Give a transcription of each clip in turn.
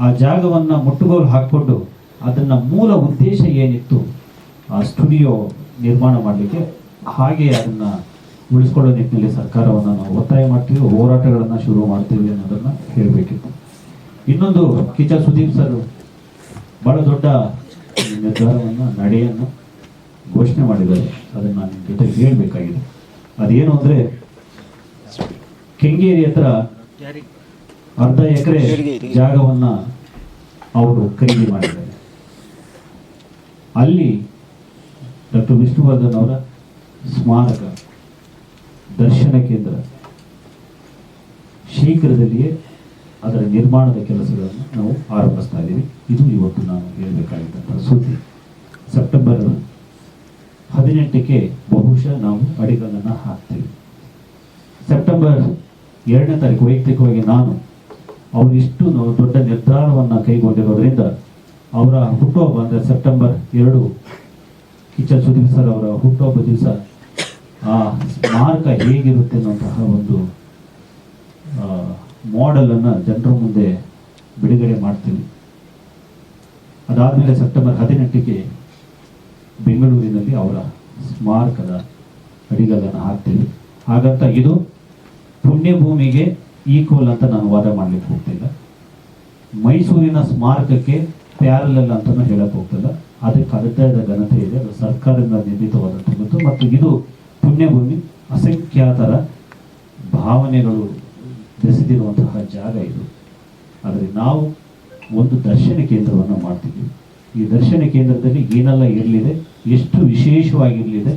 ಆ ಜಾಗವನ್ನ ಮುಟ್ಟುಗೋಲು ಹಾಕ್ಕೊಂಡು ಅದನ್ನ ಮೂಲ ಉದ್ದೇಶ ಏನಿತ್ತು ಆ ಸ್ಟುಡಿಯೋ ನಿರ್ಮಾಣ ಮಾಡಲಿಕ್ಕೆ, ಹಾಗೆ ಅದನ್ನ ಉಳಿಸ್ಕೊಳ್ಳೋ ನಿಟ್ಟಿನಲ್ಲಿ ಸರ್ಕಾರವನ್ನು ನಾವು ಒತ್ತಾಯ ಮಾಡ್ತೀವಿ, ಹೋರಾಟಗಳನ್ನ ಶುರು ಮಾಡ್ತೀವಿ ಅನ್ನೋದನ್ನ ಹೇಳಬೇಕಿತ್ತು. ಇನ್ನೊಂದು ಕಿಚ ಸುದೀಪ್ ಸರ್, ಬಹಳ ದೊಡ್ಡ ನಿರ್ಧಾರವನ್ನು, ನಡೆಯನ್ನು ಘೋಷಣೆ ಮಾಡಿದ್ದಾರೆ. ಅದನ್ನ ನಾನು ನಿಮ್ಮ ಜೊತೆ ಹೇಳ್ಬೇಕಾಗಿದೆ. ಅದೇನು ಅಂದ್ರೆ, ಕೆಂಗೇರಿ ಹತ್ರ ಅರ್ಧ ಎಕರೆ ಜಾಗವನ್ನ ಅವರು ಖರೀದಿ ಮಾಡಿದ್ದಾರೆ. ಅಲ್ಲಿ ಡಾಕ್ಟರ್ ವಿಷ್ಣುವರ್ಧನ್ ಅವರ ಸ್ಮಾರಕ ದರ್ಶನ ಕೇಂದ್ರ ಶೀಘ್ರದಲ್ಲಿಯೇ ಅದರ ನಿರ್ಮಾಣದ ಕೆಲಸಗಳನ್ನು ನಾವು ಆರಂಭಿಸ್ತಾ ಇದ್ದೀವಿ. ಇದು ಇವತ್ತು ನಾನು ಹೇಳಬೇಕಾಗಿದ್ದಂತಹ ಸುದ್ದಿ. ಸೆಪ್ಟೆಂಬರ್ ಹದಿನೆಂಟಕ್ಕೆ ಬಹುಶಃ ನಾವು ಅಡಿಗಳನ್ನು ಹಾಕ್ತೀವಿ. ಸೆಪ್ಟೆಂಬರ್ ಎರಡನೇ ತಾರೀಕು ವೈಯಕ್ತಿಕವಾಗಿ ನಾನು ಅವರಿಷ್ಟು ದೊಡ್ಡ ನಿರ್ಧಾರವನ್ನು ಕೈಗೊಂಡಿರೋದ್ರಿಂದ ಅವರ ಹುಟ್ಟುಹಬ್ಬ ಅಂದರೆ ಸೆಪ್ಟೆಂಬರ್ ಎರಡು ಕಿಚ್ಚ ಸುಧೀರ್ ಸರ್ ಅವರ ಹುಟ್ಟುಹಬ್ಬ ದಿವಸ ಆ ಸ್ಮಾರಕ ಹೇಗಿರುತ್ತೆ ಅನ್ನುವಂತಹ ಒಂದು ಮಾಡೆಲನ್ನು ಜನರ ಮುಂದೆ ಬಿಡುಗಡೆ ಮಾಡ್ತೀವಿ. ಅದಾದಮೇಲೆ ಸೆಪ್ಟೆಂಬರ್ ಹದಿನೆಂಟಕ್ಕೆ ಬೆಂಗಳೂರಿನಲ್ಲಿ ಅವರ ಸ್ಮಾರಕದ ಅಡಿಗಲನ್ನು ಹಾಕ್ತೀವಿ. ಹಾಗಂತ ಇದು ಪುಣ್ಯಭೂಮಿಗೆ ಈಕ್ವಲ್ ಅಂತ ನಾನು ವಾದ ಮಾಡ್ಲಿಕ್ಕೆ ಹೋಗ್ತಿಲ್ಲ. ಮೈಸೂರಿನ ಸ್ಮಾರಕಕ್ಕೆ ಪ್ಯಾರಲಲ್ ಅಂತಲೂ ಹೇಳಕ್ ಹೋಗ್ತಿಲ್ಲ. ಅದಕ್ಕೆ ಅದಕ್ಕಾದ ಘನತೆ ಇದೆ, ಅದು ಸರ್ಕಾರದಿಂದ ನಿರ್ಮಿತವಾದಂಥದ್ದು ಮತ್ತು ಇದು ಪುಣ್ಯಭೂಮಿ, ಅಸಂಖ್ಯಾತರ ಭಾವನೆಗಳು ಬೆಸೆದಿರುವಂತಹ ಜಾಗ ಇದು. ಆದರೆ ನಾವು ಒಂದು ದರ್ಶನ ಕೇಂದ್ರವನ್ನು ಮಾಡ್ತಿದ್ವಿ ಈ ದರ್ಶನ ಕೇಂದ್ರದಲ್ಲಿ ಏನೆಲ್ಲ ಇರಲಿದೆ, ಎಷ್ಟು ವಿಶೇಷವಾಗಿರಲಿದೆ,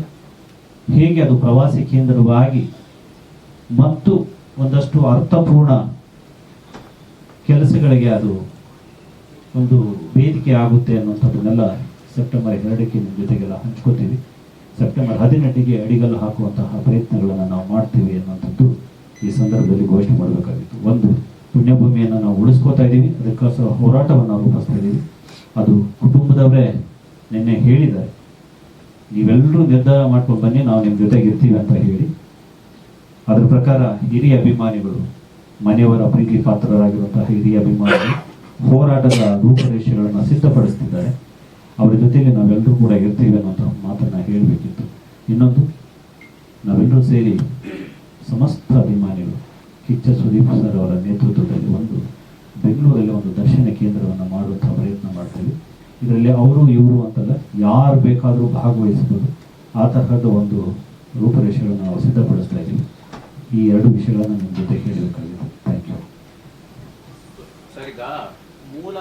ಹೇಗೆ ಅದು ಪ್ರವಾಸಿ ಕೇಂದ್ರವಾಗಿ ಮತ್ತು ಒಂದಷ್ಟು ಅರ್ಥಪೂರ್ಣ ಕೆಲಸಗಳಿಗೆ ಅದು ಒಂದು ವೇದಿಕೆ ಆಗುತ್ತೆ ಅನ್ನುವಂಥದ್ದನ್ನೆಲ್ಲ ಸೆಪ್ಟೆಂಬರ್ ಎರಡಕ್ಕೆ ನಿಮ್ಮ ಜೊತೆಗೆಲ್ಲ ಹಂಚ್ಕೋತೀವಿ. ಸೆಪ್ಟೆಂಬರ್ ಹದಿನೆಂಟಿಗೆ ಅಡಿಗಲ್ಲು ಹಾಕುವಂತಹ ಪ್ರಯತ್ನಗಳನ್ನು ನಾವು ಮಾಡ್ತೀವಿ ಅನ್ನುವಂಥದ್ದು ಈ ಸಂದರ್ಭದಲ್ಲಿ ಘೋಷಣೆ ಮಾಡಬೇಕಾಗಿತ್ತು. ಒಂದು, ಪುಣ್ಯಭೂಮಿಯನ್ನು ನಾವು ಉಳಿಸ್ಕೋತಾ ಇದ್ದೀವಿ. ಅದಕ್ಕೋಸ್ಕರ ಹೋರಾಟವನ್ನು ರೂಪಿಸ್ತಾ ಇದ್ದೀವಿ. ಅದು ಕುಟುಂಬದವರೇ ನಿನ್ನೆ ಹೇಳಿದ್ದಾರೆ. ನೀವೆಲ್ಲರೂ ನಿರ್ಧಾರ ಮಾಡ್ಕೊಂಡು ಬನ್ನಿ, ನಾವು ನಿಮ್ಮ ಜೊತೆಗೆ ಇರ್ತೀವಿ ಅಂತ ಹೇಳಿ. ಅದರ ಪ್ರಕಾರ ಹಿರಿಯ ಅಭಿಮಾನಿಗಳು, ಮನೆಯವರ ಪ್ರೀತಿ ಪಾತ್ರರಾಗಿರುವಂತಹ ಹಿರಿಯ ಅಭಿಮಾನಿಗಳು ಹೋರಾಟದ ರೂಪರೇಷೆಗಳನ್ನು ಸಿದ್ಧಪಡಿಸ್ತಿದ್ದಾರೆ. ಅವರ ಜೊತೆಯಲ್ಲಿ ನಾವೆಲ್ಲರೂ ಕೂಡ ಇರ್ತೀವಿ ಅನ್ನೋಂಥ ಮಾತನ್ನ ಹೇಳಬೇಕಿತ್ತು. ಇನ್ನೊಂದು, ನಾವೆಲ್ಲರೂ ಸೇರಿ ಸಮಸ್ತ ಅಭಿಮಾನಿಗಳು, ಕಿಚ್ಚ ಸುದೀಪ್ ಸರ್ ಅವರ ನೇತೃತ್ವದಲ್ಲಿ ಒಂದು ಬೆಂಗಳೂರಲ್ಲಿ ಒಂದು ದರ್ಶನ ಕೇಂದ್ರವನ್ನು ಮಾಡುವಂತಹ ಪ್ರಯತ್ನ ಮಾಡ್ತೀವಿ. ಇದರಲ್ಲಿ ಅವರು, ಇವರು ಅಂತಲ್ಲ, ಯಾರು ಬೇಕಾದರೂ ಭಾಗವಹಿಸಬಹುದು ಆ ತರಹದ ಒಂದು ರೂಪರೇಷೆಗಳನ್ನು ನಾವು ಸಿದ್ಧಪಡಿಸ್ತಾ ಇದ್ದೀವಿ. ಈ ಎರಡು ವಿಷಯಗಳನ್ನು ನಿಮ್ಮ ಜೊತೆ ಹೇಳಬೇಕಾಗಿದೆ ಥ್ಯಾಂಕ್ ಯು ಸರ್ ಈಗ ಮೂಲ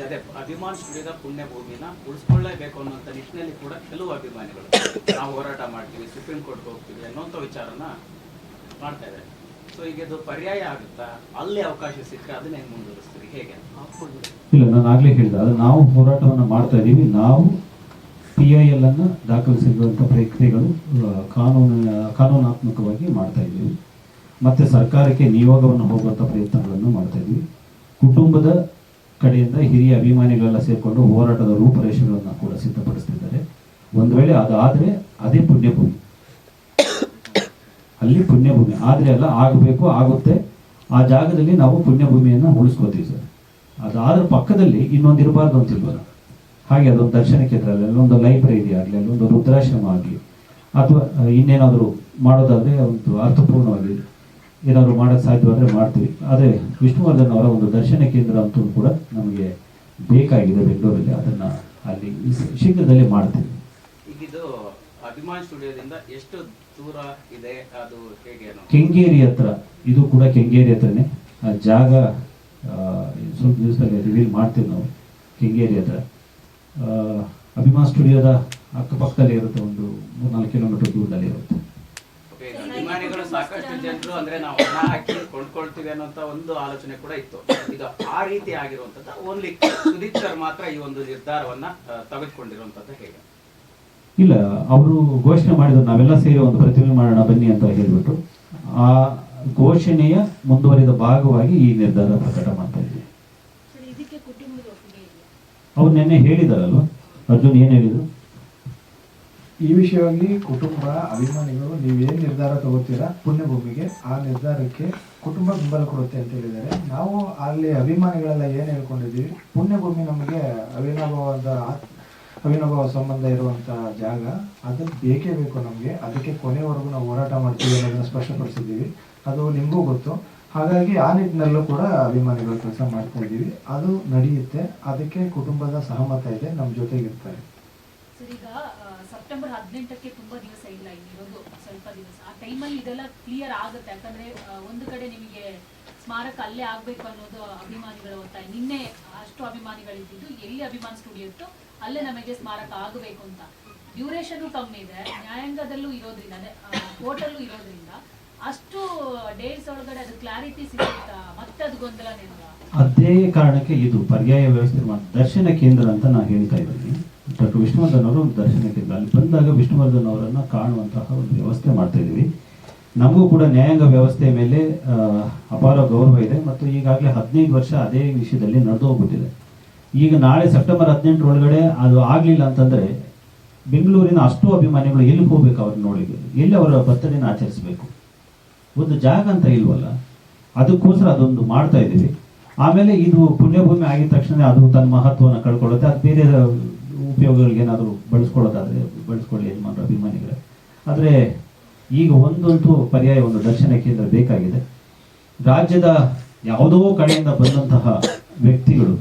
ಅದೇ ಅಭಿಮಾನ ಸ್ಟುಡಿಯೋದ ಪುಣ್ಯ ಭೂಮಿನ ಉಳಿಸ್ಕೊಳ್ಳೇಬೇಕು ಅನ್ನೋಂಥ ನಿಟ್ಟಿನಲ್ಲಿ ಕೂಡ ಕೆಲವು ಅಭಿಮಾನಿಗಳು ನಾವು ಹೋರಾಟ ಮಾಡ್ತೀವಿ ಸುಪ್ರೀಂ ಕೋರ್ಟ್ಗೆ ಹೋಗ್ತೀವಿ ಅನ್ನೋಂಥ ವಿಚಾರನ ಮಾಡ್ತಾ ಇದ್ದಾರೆ. ಸೊ ಈಗ ಇದು ಪರ್ಯಾಯ ಆಗುತ್ತಾ? ಅಲ್ಲಿ ಅವಕಾಶ ಸಿಕ್ಕರೆ ಅದನ್ನ ಹೆಂಗ್ ಮುಂದುವರಿಸ್ತೀರಿ? ಹೇಗೆ? ಇಲ್ಲ ನಾನು ಆಗಲೇ ಹೇಳಿದೆ ಅದು ನಾವು ಹೋರಾಟವನ್ನು ಮಾಡ್ತಾ ಇದ್ದೀವಿ ನಾವು ಪಿ ಐ ಎಲ್ ಅನ್ನು ದಾಖಲಿಸಿರುವಂಥ ಪ್ರಕ್ರಿಯೆಗಳು ಕಾನೂನು ಕಾನೂನಾತ್ಮಕವಾಗಿ ಮಾಡ್ತಾ ಇದ್ದೀವಿ ಮತ್ತೆ ಸರ್ಕಾರಕ್ಕೆ ನಿಯೋಗವನ್ನು ಹೋಗುವಂಥ ಪ್ರಯತ್ನಗಳನ್ನು ಮಾಡ್ತಾ ಇದ್ವಿ. ಕುಟುಂಬದ ಕಡೆಯಿಂದ ಹಿರಿಯ ಅಭಿಮಾನಿಗಳೆಲ್ಲ ಸೇರಿಕೊಂಡು ಹೋರಾಟದ ರೂಪರೇಷೆಗಳನ್ನು ಕೂಡ ಸಿದ್ಧಪಡಿಸ್ತಿದ್ದಾರೆ. ಒಂದು ವೇಳೆ ಅದಾದರೆ ಅದೇ ಪುಣ್ಯಭೂಮಿ. ಅಲ್ಲಿ ಪುಣ್ಯಭೂಮಿ. ಆದರೆ ಅಲ್ಲ ಆಗಬೇಕು, ಆಗುತ್ತೆ. ಆ ಜಾಗದಲ್ಲಿ ನಾವು ಪುಣ್ಯಭೂಮಿಯನ್ನು ಉಳಿಸ್ಕೋತೀವಿ ಸರ್. ಅದಾದ್ರ ಪಕ್ಕದಲ್ಲಿ ಇನ್ನೊಂದು ಇರಬಾರ್ದು ಅಂತಿಲ್ವಲ್ಲ ಹಾಗೆ ಅದೊಂದು ದರ್ಶನ ಕೇಂದ್ರ ಆಗಲಿ ಅಲ್ಲೊಂದು ಲೈಬ್ರರಿ ಆಗಲಿ ಅಲ್ಲೊಂದು ರುದ್ರಾಶ್ರಮ ಆಗಲಿ, ಅಥವಾ ಇನ್ನೇನಾದರೂ ಮಾಡೋದಾದರೆ ಒಂದು ಅರ್ಥಪೂರ್ಣವಾಗಿ ಏನಾದರೂ ಮಾಡೋಕ್ಕೆ ಸಾಧ್ಯವಾದರೆ ಮಾಡ್ತೀವಿ. ಆದರೆ ವಿಷ್ಣುವರ್ಧನ್ ಅವರ ಒಂದು ದರ್ಶನ ಕೇಂದ್ರ ಅಂತೂ ಕೂಡ ನಮಗೆ ಬೇಕಾಗಿದೆ ಬೆಂಗಳೂರಲ್ಲಿ. ಅದನ್ನು ಅಲ್ಲಿ ಶೀಘ್ರದಲ್ಲಿ ಮಾಡ್ತೀವಿ. ಈಗ ಇದು ಅಭಿಮಾನ್ ಸ್ಟುಡಿಯೋದಿಂದ ಎಷ್ಟು ದೂರ ಇದೆ? ಅದು ಹೇಗೆ ಕೆಂಗೇರಿ ಹತ್ರ. ಇದು ಕೂಡ ಕೆಂಗೇರಿ ಹತ್ರನೇ. ಆ ಜಾಗ ಸ್ವಲ್ಪ ದಿವಸದಲ್ಲಿ ರಿವೀಲ್ ಮಾಡ್ತೀವಿ ನಾವು. ಕೆಂಗೇರಿ ಹತ್ರ. ಅಭಿಮಾನ್ ಸ್ಟುಡಿಯೋದ ಅಕ್ಕಪಕ್ಕದಲ್ಲಿ ಇರುತ್ತೆ ಒಂದು ಮೂರ್ನಾಲ್ಕು ಕಿಲೋಮೀಟರ್ ದೂರದಲ್ಲಿ ಇರುತ್ತೆ ಅಭಿಮಾನಿಗಳು ಸಾಕಷ್ಟು ಜನರು ಅಂದ್ರೆ ನಾವು ಹಣ ಹಾಕಿ ಕೊಂಡ್ಕೊಳ್ತೀವಿ ಅನ್ನೋಂತ ಒಂದು ಆಲೋಚನೆ ಕೂಡ ಇತ್ತು. ಈಗ ಆ ರೀತಿ ಆಗಿರುವಂತದ್ದು ಓನ್ಲಿ ಸುದೀಪ್ ಸರ್ ಮಾತ್ರ ಈ ಒಂದು ನಿರ್ಧಾರವನ್ನ ತೆಗೆದುಕೊಂಡಿರುವಂತದ್ದು ಹೇಗೆ? ಇಲ್ಲ ಅವರು ಘೋಷಣೆ ಮಾಡಿದ್ರು ನಾವೆಲ್ಲ ಸೇರಿ ಒಂದು ಪ್ರತಿಮೆ ಮಾಡೋಣ ಬನ್ನಿ ಅಂತ ಹೇಳ್ಬಿಟ್ಟು. ಆ ಘೋಷಣೆಯ ಮುಂದುವರಿದ ಭಾಗವಾಗಿ ಈ ನಿರ್ಧಾರ ಪ್ರಕಟ ಮಾಡ್ತಾ ಇದ್ದೀವಿ ಇದಕ್ಕೆ ಕುಟುಂಬದ ಒಪ್ಪಿಗೆ ಇಲ್ಲ ಅವ್ರು ನಿನ್ನೆ ಹೇಳಿದಾರಲ್ವ? ಅರ್ಜುನ್ ಏನ್ ಹೇಳಿದ್ರು? ಈ ವಿಷಯವಾಗಿ ಕುಟುಂಬ ಅಭಿಮಾನಿಗಳು ನೀವೇನು ನಿರ್ಧಾರ ತಗೋತೀರಾ? ಪುಣ್ಯಭೂಮಿಗೆ ಆ ನಿರ್ಧಾರಕ್ಕೆ ಕುಟುಂಬ ಬೆಂಬಲ ಕೊಡುತ್ತೆ ಅಂತ ಹೇಳಿದ್ದಾರೆ. ನಾವು ಅಲ್ಲಿ ಅಭಿಮಾನಿಗಳೆಲ್ಲ ಏನು ಹೇಳ್ಕೊಂಡಿದ್ದೀವಿ? ಪುಣ್ಯಭೂಮಿ ನಮಗೆ ಅವಿನಾಭವಾದ ಅವಿನಾಭಾವ ಸಂಬಂಧ ಇರುವಂಥ ಜಾಗ. ಅದು ಬೇಕೇ ಬೇಕು ನಮಗೆ. ಅದಕ್ಕೆ ಕೊನೆವರೆಗೂ ನಾವು ಹೋರಾಟ ಮಾಡ್ತೀವಿ ಅನ್ನೋದನ್ನ ಸ್ಪಷ್ಟಪಡಿಸಿದ್ದೀವಿ. ಅದು ನಿಮಗೂ ಗೊತ್ತು. ಹಾಗಾಗಿ ಆ ನಿಟ್ಟಿನಲ್ಲೂ ಕೂಡ ಅಭಿಮಾನಿಗಳು ಕೆಲಸ ಮಾಡ್ತಾ ಇದ್ದೀವಿ. ಅದು ನಡೆಯುತ್ತೆ. ಅದಕ್ಕೆ ಕುಟುಂಬದ ಸಹಮತ ಇದೆ. ನಮ್ಮ ಜೊತೆಗಿರ್ತಾರೆ. ಸೆಪ್ಟೆಂಬರ್ ಹದಿನೆಂಟಕ್ಕೆ ತುಂಬಾ ದಿವಸ ಇಲ್ಲ ಇನ್ನಿರೋದು ಸ್ವಲ್ಪ ದಿವಸ. ಆ ಟೈಮಲ್ಲಿ ಇದೆಲ್ಲ ಕ್ಲಿಯರ್ ಆಗುತ್ತೆ. ಯಾಕಂದ್ರೆ ಒಂದು ಕಡೆ ನಿಮಗೆ ಸ್ಮಾರಕ ಅಲ್ಲೇ ಆಗ್ಬೇಕು ಅನ್ನೋದು ಅಭಿಮಾನಿಗಳ ಒತ್ತಾಯ. ನಿನ್ನೆ ಅಷ್ಟು ಅಭಿಮಾನಿಗಳಿದ್ದು ಎಲ್ಲಿ ಅಭಿಮಾನ ಸ್ಟುಡಿಯೋ ಇತ್ತು, ಅಲ್ಲೇ ನಮಗೆ ಸ್ಮಾರಕ ಆಗಬೇಕು ಅಂತ. ಡ್ಯೂರೇಷನ್ ಕಮ್ಮಿ ಇದೆ. ನ್ಯಾಯಾಂಗದಲ್ಲೂ ಇರೋದ್ರಿಂದ ಕೋರ್ಟಲ್ಲೂ ಇರೋದ್ರಿಂದ ಅಷ್ಟು ಡೇಸ್ ಒಳಗಡೆ ಅದು ಕ್ಲಾರಿಟಿ ಸಿಗುತ್ತಾ ಮತ್ತೆ ಅದು ಗೊಂದಲ ಅದೇ ಕಾರಣಕ್ಕೆ ಇದು ಪರ್ಯಾಯ ವ್ಯವಸ್ಥೆ ದರ್ಶನ ಕೇಂದ್ರ ಅಂತ ನಾನು ಹೇಳ್ತಾ ಇದ್ದೀನಿ. ಡಾಕ್ಟರ್ ವಿಷ್ಣುವರ್ಧನ್ ಅವರು ಒಂದು ಅಲ್ಲಿ ಬಂದಾಗ ವಿಷ್ಣುವರ್ಧನ್ ಅವರನ್ನು ಕಾಣುವಂತಹ ಒಂದು ವ್ಯವಸ್ಥೆ ಮಾಡ್ತಾ ಇದ್ದೀವಿ. ನಮಗೂ ಕೂಡ ನ್ಯಾಯಾಂಗ ವ್ಯವಸ್ಥೆ ಮೇಲೆ ಅಪಾರ ಗೌರವ ಇದೆ ಮತ್ತು ಈಗಾಗಲೇ ಹದಿನೈದು ವರ್ಷ ಅದೇ ವಿಷಯದಲ್ಲಿ ನಡೆದು ಹೋಗ್ಬಿಟ್ಟಿದೆ. ಈಗ ನಾಳೆ ಸೆಪ್ಟೆಂಬರ್ ಹದಿನೆಂಟರೊಳಗಡೆ ಅದು ಆಗಲಿಲ್ಲ ಅಂತಂದರೆ ಬೆಂಗಳೂರಿನ ಅಷ್ಟು ಅಭಿಮಾನಿಗಳು ಎಲ್ಲಿಗೆ ಹೋಗ್ಬೇಕು ಅವ್ರನ್ನ ನೋಡಿ ಎಲ್ಲಿ ಅವರ ಬರ್ತಡೇನ ಆಚರಿಸಬೇಕು? ಒಂದು ಜಾಗ ಅಂತ ಇಲ್ವಲ್ಲ, ಅದಕ್ಕೋಸ್ಕರ ಅದೊಂದು ಮಾಡ್ತಾ ಇದ್ದೀವಿ. ಆಮೇಲೆ ಇದು ಪುಣ್ಯಭೂಮಿ ಆಗಿದ ತಕ್ಷಣ ಅದು ತನ್ನ ಮಹತ್ವವನ್ನು ಕಳ್ಕೊಳ್ಳುತ್ತೆ. ಅದು ಬೇರೆ ಉಪಯೋಗಗಳಿಗೆ ಏನಾದರೂ ಬಳಸ್ಕೊಳ್ಳೋದಾದರೆ ಬಳಸ್ಕೊಳ್ಳಿ ಯಜಮಾನರು, ಅಭಿಮಾನಿಗಳೇ. ಆದರೆ ಈಗ ಒಂದಂತೂ ಪರ್ಯಾಯ, ಒಂದು ದರ್ಶನ ಕೇಂದ್ರ ಬೇಕಾಗಿದೆ. ರಾಜ್ಯದ ಯಾವುದೋ ಕಡೆಯಿಂದ ಬಂದಂತಹ ವ್ಯಕ್ತಿಗಳು,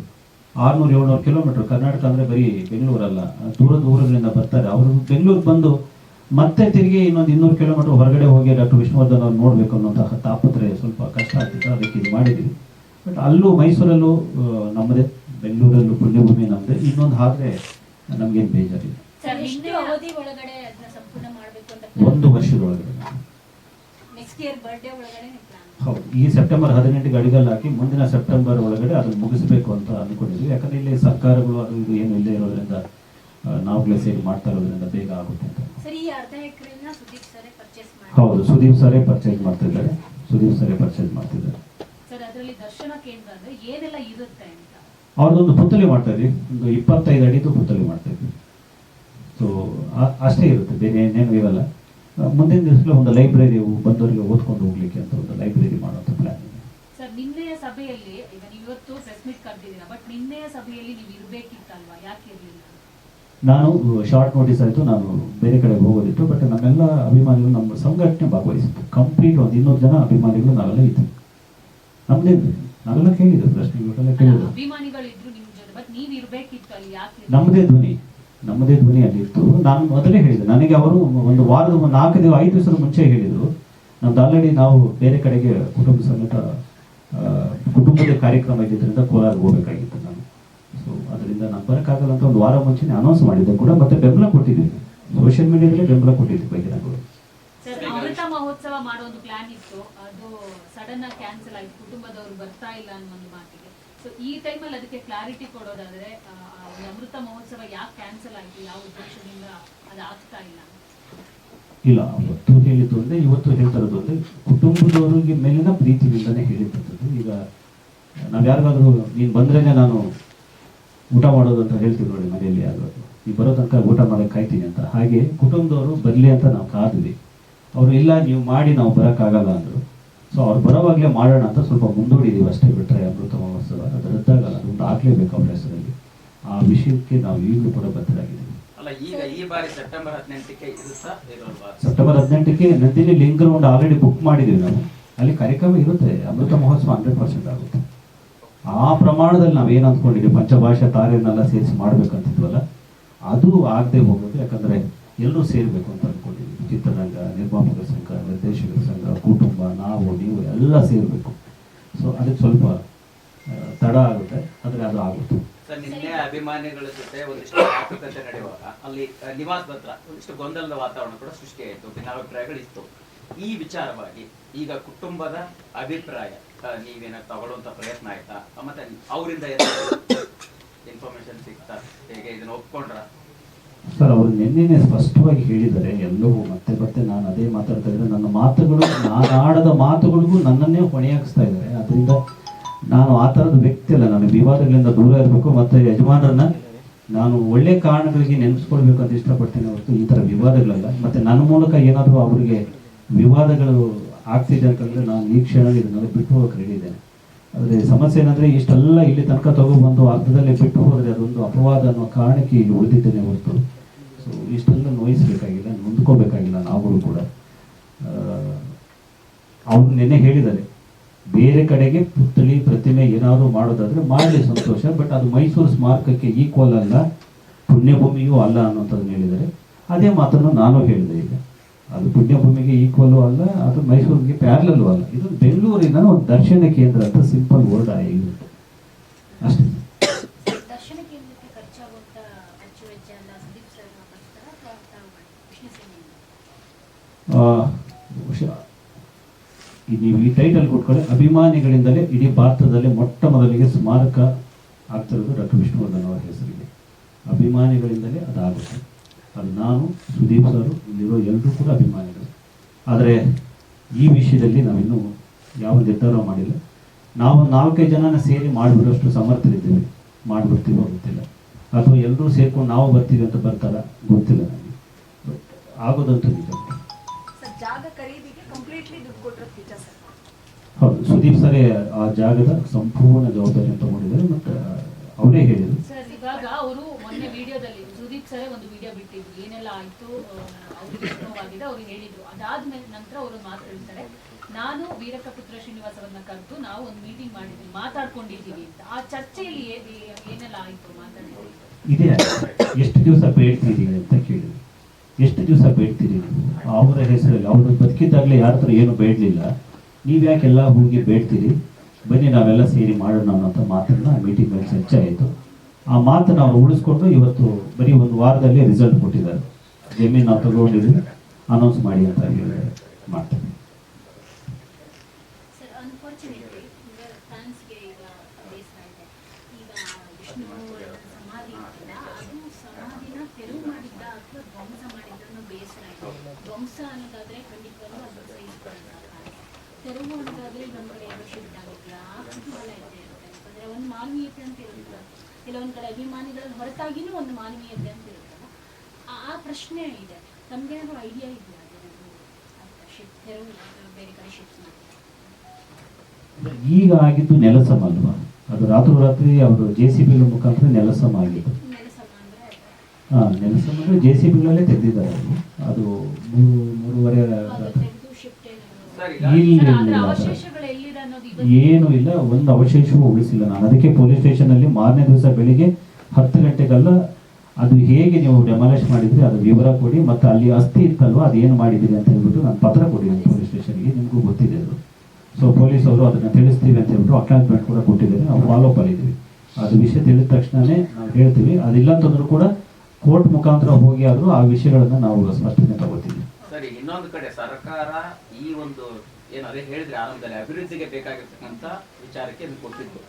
ಆರ್ನೂರು, ಏಳ್ನೂರು ಕಿಲೋಮೀಟರ್ ಕರ್ನಾಟಕ ಅಂದ್ರೆ ಬರೀ ಬೆಂಗಳೂರಲ್ಲ ದೂರ ಊರುಗಳಿಂದ ಬರ್ತಾರೆ. ಅವರು ಬೆಂಗಳೂರು ಬಂದು ಮತ್ತೆ ತಿರುಗಿ ಇನ್ನೊಂದು ಇನ್ನೂರು ಕಿಲೋಮೀಟರ್ ಹೊರಗಡೆ ಹೋಗಿ ಡಾಕ್ಟರ್ ವಿಷ್ಣುವರ್ಧನ್ ಅವ್ರು ನೋಡಬೇಕು ಅನ್ನೋಂತಹ ತಾಪತ್ರೆ ಸ್ವಲ್ಪ ಕಷ್ಟ ಆಗ್ತಿತ್ತು. ಅದಕ್ಕೆ ಇದು ಮಾಡಿದ್ವಿ ಬಟ್ ಅಲ್ಲೂ ಮೈಸೂರಲ್ಲೂ ನಮ್ಮದೇ, ಬೆಂಗಳೂರಲ್ಲೂ ಪುಣ್ಯಭೂಮಿ ನಮ್ಮದೇ ಇನ್ನೊಂದು ಆದ್ರೆ ನಮ್ಗೇನು ಬೇಜಾರಿಲ್ಲ. ಸರ್ ಎಷ್ಟು ಅವಧಿ ಒಳಗಡೆ ಅದನ್ನ ಸಂಪೂರ್ಣ ಮಾಡಬೇಕು ಅಂತ ಒಂದು ವರ್ಷದೊಳಗಡೆ. ಹೌದು ಈ ಸೆಪ್ಟೆಂಬರ್ ಹದಿನೆಂಟಿಗೆ ಅಡಿಗಲ್ ಹಾಕಿ ಮುಂದಿನ ಸೆಪ್ಟೆಂಬರ್ ಒಳಗಡೆ ಅದನ್ನು ಮುಗಿಸಬೇಕು ಅಂತ ಅಂದ್ಕೊಂಡಿದ್ವಿ. ಯಾಕಂದ್ರೆ ಇಲ್ಲಿ ಸರ್ಕಾರಗಳು ಅದು ಇದು ಏನು ಇಲ್ಲದೆ ಇರೋದ್ರಿಂದ ನಾವು ನಾವುಗಳೇ ಸೇರಿ ಮಾಡ್ತಾ ಇರೋದ್ರಿಂದ ಬೇಗ ಆಗುತ್ತೆ ಅಂತ. ಸರ್ ಈ ಅರ್ಧ ಎಕರೆನ ಸುದೀಪ್ ಸರೇ ಪರ್ಚೇಸ್ ಮಾಡ್ತಿದ್ದಾರೆ ಹೌದು ಸುದೀಪ್ ಸರೇ ಪರ್ಚೇಸ್ ಮಾಡ್ತಿದ್ದಾರೆ ಸುದೀಪ್ ಸರೇ ಪರ್ಚೇಸ್ ಮಾಡ್ತಿದ್ದಾರೆ ಅವ್ರದ್ದೊಂದು ಪುತ್ತಲಿ ಮಾಡ್ತಾ ಇದ್ವಿ. ಒಂದು ಇಪ್ಪತ್ತೈದು ಅಡಿದು ಪುತ್ತಲಿ ಮಾಡ್ತಾ ಇದ್ವಿ. ಸೊ ಅಷ್ಟೇ ಇರುತ್ತೆ. ಬೇರೆ ಏನೇನು ಇರಲ್ಲ. ಮುಂದಿನ ದಿವಸದಲ್ಲಿ ಒಂದು ಲೈಬ್ರರಿ ಬಂದವರಿಗೆ ಓದ್ಕೊಂಡು ಹೋಗ್ಲಿಕ್ಕೆ ಅಂತ ಒಂದು ಲೈಬ್ರರಿ ಮಾಡುವಂಥ ಪ್ಲಾನ್ ಇದೆ. ಸರ್ ನಿನ್ನೆಯ ಸಭೆಯಲ್ಲಿ ಈಗ ನೀವು ಇವತ್ತು ಪ್ರೆಸ್ ಮೀಟ್ ಕರೆದಿದ್ದೀರಾ ಬಟ್ ನಿನ್ನೆಯ ಸಭೆಯಲ್ಲಿ ನೀವು ಇರಬೇಕಿತ್ತಲ್ವಾ? ಯಾಕೆ ಇರಲಿಲ್ಲ? ನಾನು ಶಾರ್ಟ್ ನೋಟಿಸ್ ಆಯಿತು. ನಾನು ಬೇರೆ ಕಡೆ ಹೋಗೋದಿತ್ತು. ಬಟ್ ನಮ್ಮೆಲ್ಲ ಅಭಿಮಾನಿಗಳು ನಮ್ಮ ಸಂಘಟನೆ ಭಾಗವಹಿಸಿತ್ತು. ಕಂಪ್ಲೀಟ್ ಒಂದು ಇನ್ನೂರು ಜನ ಅಭಿಮಾನಿಗಳು ನಾವೆಲ್ಲ ಇದ್ವಿ. ನಮ್ಮದೇ ನಾವೆಲ್ಲ ಕೇಳಿದ್ರು ಪ್ರಶ್ನೆಗಳೆಲ್ಲ ಅಲ್ಲ, ಕೇಳಿದ್ರು ನಮ್ಮದೇ ಧ್ವನಿ ನಮ್ಮದೇ ಧ್ವನಿ ಅಲ್ಲಿತ್ತು ನಾನು ಮೊದಲೇ ಹೇಳಿದೆ ನನಗೆ ಅವರು ಒಂದು ವಾರದ ಒಂದು ನಾಲ್ಕು ದಿನ ಐದು ದಿವಸದ ಮುಂಚೆ ಹೇಳಿದರು. ನಮ್ದು ಆಲ್ರೆಡಿ ನಾವು ಬೇರೆ ಕಡೆಗೆ ಕುಟುಂಬ ಸಮೇತ ಕುಟುಂಬದ ಕಾರ್ಯಕ್ರಮ ಇದ್ದಿದ್ದರಿಂದ ಕೋಲಾರ ಹೋಗಬೇಕಾಗಿತ್ತು ನಾನು. ಸೊ ಅದರಿಂದ ನಾನು ಬರೋಕ್ಕಾಗಲ್ಲ ಅಂತ ಒಂದು ವಾರ ಮುಂಚೆನೇ ಅನೌನ್ಸ್ ಮಾಡಿದ್ದೆ ಕೂಡ ಮತ್ತೆ ಬೆಂಬಲ ಕೊಟ್ಟಿದ್ದೀನಿ. ಸೋಷಿಯಲ್ ಮೀಡಿಯಾದಲ್ಲೇ ಬೆಂಬಲ ಕೊಟ್ಟಿದ್ವಿ ಅಮೃತ ಮಹೋತ್ಸವ ಮಾಡೋ ಒಂದು ಪ್ಲಾನ್ ಇತ್ತು. ಅದು ಸಡನ್ ಆಗಿ ಕ್ಯಾನ್ಸಲ್ ಆಯ್ತು. ಕುಟುಂಬದವರು ಬರ್ತಾ ಇಲ್ಲ ಅನ್ನೋ ಒಂದು ಮಾತಿಗೆ. ಸೊ ಈ ಟೈಮಲ್ಲಿ ಅದಕ್ಕೆ ಕ್ಲಾರಿಟಿ ಕೊಡೋದಾದ್ರೆ ಅಮೃತ ಮಹೋತ್ಸವ ಯಾಕೆ ಕ್ಯಾನ್ಸಲ್ ಆಯ್ತು? ಯಾವ ಉದ್ದೇಶದಿಂದ ಅದು ಆಗ್ತಾ ಇಲ್ಲ? ಇಲ್ಲ, ಅವತ್ತು ಹೇಳಿದ್ದು ಅಂದ್ರೆ ಇವತ್ತು ಹೇಳ್ತಾ ಇರೋದು ಅಂದ್ರೆ ಕುಟುಂಬದವರಿಗೆ ಮೇಲಿನ ಪ್ರೀತಿಯಿಂದನೇ ಹೇಳಿರ್ತದ್ದು ಈಗ, ನಾವು ಯಾರಿಗಾದ್ರೂ, ನೀನು ಬಂದ್ರೇನೆ ನಾನು ಊಟ ಮಾಡೋದು ಅಂತ ಹೇಳ್ತೀವಿ ನೋಡಿ ಮನೆಯಲ್ಲಿ ಯಾರಿಗಾದ್ರು ನೀವು ಬರೋ ತನಕ ಊಟ ಮಾಡಕ್ ಕಾಯ್ತೀನಿ ಅಂತ. ಹಾಗೆ ಕುಟುಂಬದವರು ಬರ್ಲಿ ಅಂತ ನಾವು ಕಾದ್ವಿ. ಅವರು ಇಲ್ಲ ನೀವು ಮಾಡಿ ನಾವು ಬರೋಕ್ಕಾಗಲ್ಲ ಅಂದರು. ಸೊ ಅವ್ರು ಬರೋವಾಗಲೇ ಮಾಡೋಣ ಅಂತ ಸ್ವಲ್ಪ ಮುಂದೂಡಿದ್ದೀವಿ ಅಷ್ಟೇ ಬಿಟ್ಟರೆ ಅಮೃತ ಮಹೋತ್ಸವ. ಅದು ರದ್ದಾಗಲ್ಲ ಅದೊಂದು ಆಗಲೇಬೇಕು ಅವ್ರ ಹೆಸರಲ್ಲಿ. ಆ ವಿಷಯಕ್ಕೆ ನಾವು ಈಗಲೂ ಕೂಡ ಬದ್ಧರಾಗಿದ್ದೀವಿ. ಅಲ್ಲ ಈಗ ಈ ಬಾರಿ ಸೆಪ್ಟೆಂಬರ್ ಹದಿನೆಂಟಕ್ಕೆ ಇರುತ್ತಾ? September ಹದಿನೆಂಟಕ್ಕೆ Nandini link ground already book ಮಾಡಿದ್ದೀವಿ ನಾವು. ಅಲ್ಲಿ ಕಾರ್ಯಕ್ರಮ ಇರುತ್ತೆ ಅಮೃತ ಮಹೋತ್ಸವ ಹಂಡ್ರೆಡ್ ಪರ್ಸೆಂಟ್ ಆಗುತ್ತೆ. ಆ ಪ್ರಮಾಣದಲ್ಲಿ ನಾವೇನು ಅಂದ್ಕೊಂಡಿದ್ದೀವಿ ಪಂಚಭಾಷಾ ತಾರೆಯನ್ನೆಲ್ಲ ಸೇರಿಸಿ ಮಾಡ್ಬೇಕಂತಿದ್ವಲ್ಲ? ಅದು ಆಗದೆ ಹೋಗೋದು ಯಾಕಂದರೆ ಎಲ್ಲರೂ ಸೇರಬೇಕು ಅಂತ ಅಂದ್ಕೊಂಡಿದ್ದೀವಿ ಚಿತ್ರರಂಗ ನಿರ್ಮಾಪಕ ಸಂಘ ನಿರ್ದೇಶಕರ ಸಂಘ, ಕುಟುಂಬ, ನಾವು, ನೀವು ಎಲ್ಲ ಸೇರಬೇಕು. ಸೊ ಅದಕ್ಕೆ ಸ್ವಲ್ಪ ತಡ ಆಗುತ್ತೆ, ಆದರೆ ಅದು ಆಗುತ್ತೆ. ನಿನ್ನೆ ಅಭಿಮಾನಿಗಳ ಜೊತೆ ಒಂದಿಷ್ಟು ಮಾತುಕತೆ ನಡೆಯುವಾಗ, ಅಲ್ಲಿ ನಿವಾಸ್ ಹತ್ರ ಒಂದಿಷ್ಟು ಗೊಂದಲದ ವಾತಾವರಣ ಕೂಡ ಸೃಷ್ಟಿಯಾಯಿತು, ಭಿನ್ನಾಭಿಪ್ರಾಯಗಳಿತ್ತು. ಈ ವಿಚಾರವಾಗಿ ಈಗ ಕುಟುಂಬದ ಅಭಿಪ್ರಾಯ ನೀವೇನ ತಗೊಳ್ಳುವಂತ ಪ್ರಯತ್ನ ಆಯ್ತಾ? ಮತ್ತೆ ಅವರಿಂದ ಇನ್ಫಾರ್ಮೇಶನ್ ಸಿಗ್ತಾ? ಹೇಗೆ ಇದನ್ನ ಒಪ್ಕೊಂಡ್ರ? ಸರ್, ಅವರು ನಿನ್ನೆನೆ ಸ್ಪಷ್ಟವಾಗಿ ಹೇಳಿದರೆ ಎಲ್ಲವೂ ಮತ್ತೆ ಮತ್ತೆ ನಾನು ಅದೇ ಮಾತಾಡ್ತಾ ಇದ್ದರೆ ನನ್ನ ಮಾತುಗಳು ನಾನು ಆಡದ ಮಾತುಗಳಿಗೂ ನನ್ನನ್ನೇ ಹೊಣೆಯಾಗಿಸ್ತಾ ಇದ್ದಾರೆ. ಅದರಿಂದ ನಾನು ಆ ಥರದ ವ್ಯಕ್ತಿ ಅಲ್ಲ, ನಾನು ವಿವಾದಗಳಿಂದ ದೂರ ಇರಬೇಕು, ಮತ್ತೆ ಯಜಮಾನರನ್ನ ನಾನು ಒಳ್ಳೆ ಕಾರಣಗಳಿಗೆ ನೆನೆಸ್ಕೊಳ್ಬೇಕು ಅಂತ ಇಷ್ಟಪಡ್ತೀನಿ ಹೊರತು ಈ ಥರ ವಿವಾದಗಳಲ್ಲ. ಮತ್ತು ನನ್ನ ಮೂಲಕ ಏನಾದರೂ ಅವರಿಗೆ ವಿವಾದಗಳು ಆಗ್ತಿದೆ ಅಂತಂದರೆ ನಾನು ಈ ಕ್ಷಣ ಇದನ್ನೆಲ್ಲ ಬಿಟ್ಟು ಹೋಗಕ್ಕೆ ರೆಡಿದ್ದೇನೆ ಆದರೆ ಸಮಸ್ಯೆ ಏನಂದರೆ ಇಷ್ಟೆಲ್ಲ ಇಲ್ಲಿ ತನಕ ತಗೊಬಂದು ಅರ್ಧದಲ್ಲಿ ಬಿಟ್ಟು ಹೋದರೆ ಅದೊಂದು ಅಪವಾದ ಅನ್ನೋ ಕಾರಣಕ್ಕೆ ಇಲ್ಲಿ ಉಳಿದಿದ್ದೇನೆ ಹೊರತು. ಸೊ ಇಷ್ಟೆಲ್ಲ ನೋಯಿಸಬೇಕಾಗಿಲ್ಲ ನೊಂದ್ಕೋಬೇಕಾಗಿಲ್ಲ ನಾವುಗಳು ಕೂಡ. ಅವ್ರು ನೆನೆ ಹೇಳಿದ್ದಾರೆ, ಬೇರೆ ಕಡೆಗೆ ಪುತ್ಥಳಿ ಪ್ರತಿಮೆ ಏನಾದರೂ ಮಾಡೋದಾದ್ರೆ ಮಾಡಲಿ ಸಂತೋಷ, ಬಟ್ ಅದು ಮೈಸೂರು ಸ್ಮಾರಕಕ್ಕೆ ಈಕ್ವಲ್ ಅಲ್ಲ, ಪುಣ್ಯಭೂಮಿಯೂ ಅಲ್ಲ ಅನ್ನೋಂಥದ್ದನ್ನು ಹೇಳಿದ್ದಾರೆ. ಅದೇ ಮಾತನ್ನು ನಾನು ಹೇಳಿದೆ ಈಗ. ಅದು ಪುಣ್ಯಭೂಮಿಗೆ ಈಕ್ವಲು ಅಲ್ಲ, ಅದು ಮೈಸೂರಿಗೆ ಪ್ಯಾರ್ಲಲ್ಲೂ ಅಲ್ಲ. ಇದು ಬೆಂಗಳೂರಿನ ಒಂದು ದರ್ಶನ ಕೇಂದ್ರ ಅಂತ ಸಿಂಪಲ್ ವರ್ಡ್ ಆಗಿರುತ್ತೆ ಅಷ್ಟೇ. ಖರ್ಚಾಗುವಂತ ಖರ್ಚು ಎಲ್ಲ ಸುದೀಪ್ ಸರ್ ಮಾತಾಡ್ತಾರ ಅಥವಾ ನೀವು ಈ ಟೈಟಲ್ ಕೊಟ್ಕೊಳ್ಳಿ ಅಭಿಮಾನಿಗಳಿಂದಲೇ ಇಡೀ ಭಾರತದಲ್ಲೇ ಮೊಟ್ಟ ಮೊದಲಿಗೆ ಸ್ಮಾರಕ ಆಗ್ತಿರೋದು ಡಾಕ್ಟರ್ ವಿಷ್ಣುವರ್ಧನ್ ಅವರ ಹೆಸರಿಗೆ. ಅಭಿಮಾನಿಗಳಿಂದಲೇ ಅದಾಗುತ್ತೆ. ಅದು ನಾನು, ಸುದೀಪ್ ಸರ್ ಇಲ್ಲಿರೋ ಎಲ್ಲರೂ ಕೂಡ ಅಭಿಮಾನಿಗಳು. ಆದರೆ ಈ ವಿಷಯದಲ್ಲಿ ನಾವಿನ್ನೂ ಯಾವ ನಿರ್ಧಾರ ಮಾಡಿಲ್ಲ. ನಾವು ನಾಲ್ಕೈದು ಜನನ ಸೇರಿ ಮಾಡಿಬಿಡೋಷ್ಟು ಸಮರ್ಥರಿದ್ದೀವಿ ಮಾಡಿಬಿಡ್ತೀವೋ ಗೊತ್ತಿಲ್ಲ. ಅಥವಾ ಎಲ್ಲರೂ ಸೇರ್ಕೊಂಡು ನಾವು ಬರ್ತೀವಿ ಅಂತ ಬರ್ತಾರ ಗೊತ್ತಿಲ್ಲ ನನಗೆ. ಬಟ್ ಆಗೋದಂತೂ ನಿಜ. ಹೌದು ಸುದೀಪ್ ಸರ್ ಆ ಜಾಗದ ಸಂಪೂರ್ಣ ಜವಾಬ್ದಾರಿಯನ್ನು ತಗೊಂಡಿದ್ದಾರೆ ಮತ್ತು ಅವರೇ ಹೇಳಿದರು. ಸುದೀಪ್ ಸರೇ ಒಂದು ವಿಡಿಯೋ ಬಿಟ್ಟಿದ್ರು. ಏನೆಲ್ಲ ಆಯ್ತು? ಅವ್ರಿಗೆ ಅವ್ರು ಹೇಳಿದ್ರು. ಅದಾದ್ಮೇಲೆ ನಂತರ ಅವರು ಮಾತು ಹೇಳ್ತಾರೆ, ನಾನು ವೀರಕ್ಕ ಪುತ್ರ ಶ್ರೀನಿವಾಸ್ ಅವ್ರನ್ನ ಕರೆದು ನಾವು ಒಂದು ಮೀಟಿಂಗ್ ಮಾಡಿದ್ವಿ, ಮಾತಾಡ್ಕೊಂಡಿದ್ದೀವಿ ಅಂತ. ಆ ಚರ್ಚೆಯಲ್ಲಿ ಏನೆಲ್ಲ ಆಯ್ತು ಮಾತಾಡಿದ್ವಿ ಎಷ್ಟು ದಿವಸ ಬೇಡ್ತೀರಿ ಅಂತ ಕೇಳಿದ್ರು. ಎಷ್ಟು ದಿವಸ ಬೇಡ್ತೀರಿ ಅವರ ಹೆಸರಲ್ಲಿ, ಅವರು ಬದುಕಿದ್ದಾಗಲೇ ಯಾರ ಹತ್ರ ಏನು ಬೇಡಲಿಲ್ಲ. ನೀವು ಯಾಕೆಲ್ಲ ಹೋಗಿ ಬೇಡ್ತೀರಿ? ಬನ್ನಿ ನಾವೆಲ್ಲ ಸೇರಿ ಮಾಡೋಣ ಅನ್ನೋಂಥ ಮಾತನ್ನ ಮೇಲೆ ಚರ್ಚೆ ಆಯಿತು. ಆ ಮಾತನ್ನು ಅವರು ಉಳಿಸ್ಕೊಂಡು ಇವತ್ತು ಬರೀ ಒಂದು ವಾರದಲ್ಲಿ ರಿಸಲ್ಟ್ ಕೊಟ್ಟಿದ್ದಾರೆ. ಜಮೀನು ನಾವು ತಗೊಂಡಿದ್ವಿ ಅನೌನ್ಸ್ ಮಾಡಿ ಅಂತ ಹೇಳಿ ಧ್ವಂಸ ಅನ್ನೋದಾದ್ರೆ ಒಂದು ಮಾನವೀಯತೆ ಅಂತ ಇರುತ್ತೆ. ಕೆಲವೊಂದು ಕಡೆ ಅಭಿಮಾನಿಗಳ ಹೊರತಾಗಿನೂ ಒಂದು ಮಾನವೀಯತೆ ಅಂತ ಇರುತ್ತಲ್ಲ ಆ- ಆ ಪ್ರಶ್ನೆ ಇದೆ. ತಮ್ಗೇನಾದ್ರು ಐಡಿಯಾ ಇದೆಯಾ ಶಿಫ್ಟ್ ತೆರವು ಅಥವಾ ಬೇರೆ ಕಡೆ ಶಿಫ್ಟ್ ಮಾಡಿ ಈಗ ಆಗಿದ್ದು ನೆಲಸಮ ಅಲ್ವಾ? ಅದು ರಾತ್ರೋರಾತ್ರಿ ಅವರು ಜೆ ಸಿ ಬಿಗಳ ಮುಖಾಂತರ ನೆಲಸಮ ಆಗಿದ್ದು ನೆಲಸಮ ಅಂದ್ರೆ ಹಾಂ ನೆಲಸಮ ಅಂದರೆ ಜೆ ಸಿ ಬಿಗಳಲ್ಲೇ ತೆಗೆದಿದ್ದಾರೆ ಅದು. ಅದು ಮೂರು ಮೂರುವರೆ ಇಲ್ಲ ಏನೂ ಇಲ್ಲ, ಒಂದು ಅವಶೇಷವೂ ಉಳಿಸಿಲ್ಲ ನಾನು. ಅದಕ್ಕೆ ಪೊಲೀಸ್ ಸ್ಟೇಷನಲ್ಲಿ ಮಾರನೇ ದಿವಸ ಬೆಳಿಗ್ಗೆ ಹತ್ತು ಗಂಟೆಗೆಲ್ಲ ಅದು ಹೇಗೆ ನೀವು ಡೆಮಾಲಿಷ್ ಮಾಡಿದ್ರಿ, ಅದು ವಿವರ ಕೊಡಿ, ಮತ್ತು ಅಲ್ಲಿ ಅಸ್ಥಿ ಇತ್ತಲ್ವ ಅದೇನು ಮಾಡಿದ್ದೀರಿ ಅಂತ ಹೇಳ್ಬಿಟ್ಟು ನಾನು ಪತ್ರ ಕೊಟ್ಟಿದ್ದೀನಿ ಪೊಲೀಸ್ ಸ್ಟೇಷನ್ಗೆ ನಿಮಗೂ ಗೊತ್ತಿದೆ ಅದು. ಸೊ ಪೊಲೀಸ್ ಅವರು ಅದನ್ನು ತಿಳಿಸ್ತೀವಿ ಅಂತ ಹೇಳ್ಬಿಟ್ಟು ಅಕ್ನಾಲ್ಜ್ಮೆಂಟ್ ಕೂಡ ಕೊಟ್ಟಿದ್ದಾರೆ. ನಾವು ಫಾಲೋ ಅಪ್ ಮಾಡಿದ್ದೀವಿ ಅದು ವಿಷಯ ತಿಳಿದ ತಕ್ಷಣವೇ ನಾವು ಹೇಳ್ತೀವಿ. ಅದಿಲ್ಲ ಅಂತಂದ್ರೂ ಕೂಡ ಕೋರ್ಟ್ ಮುಖಾಂತರ ಹೋಗಿ ಆದರೂ ಆ ವಿಷಯಗಳನ್ನು ನಾವು ಸ್ಪಷ್ಟನೆ ತಗೋತೀವಿ. ಸರಿ, ಇನ್ನೊಂದು ಕಡೆ ಸರ್ಕಾರ ಈ ಒಂದು ಏನು ಅದೇ ಹೇಳಿದ್ರೆ ಆರಂಭದಲ್ಲಿ ಅಭಿವೃದ್ಧಿಗೆ ಬೇಕಾಗಿರ್ತಕ್ಕಂಥ ವಿಚಾರಕ್ಕೆ ಇದು ಕೊಟ್ಟಿದ್ದು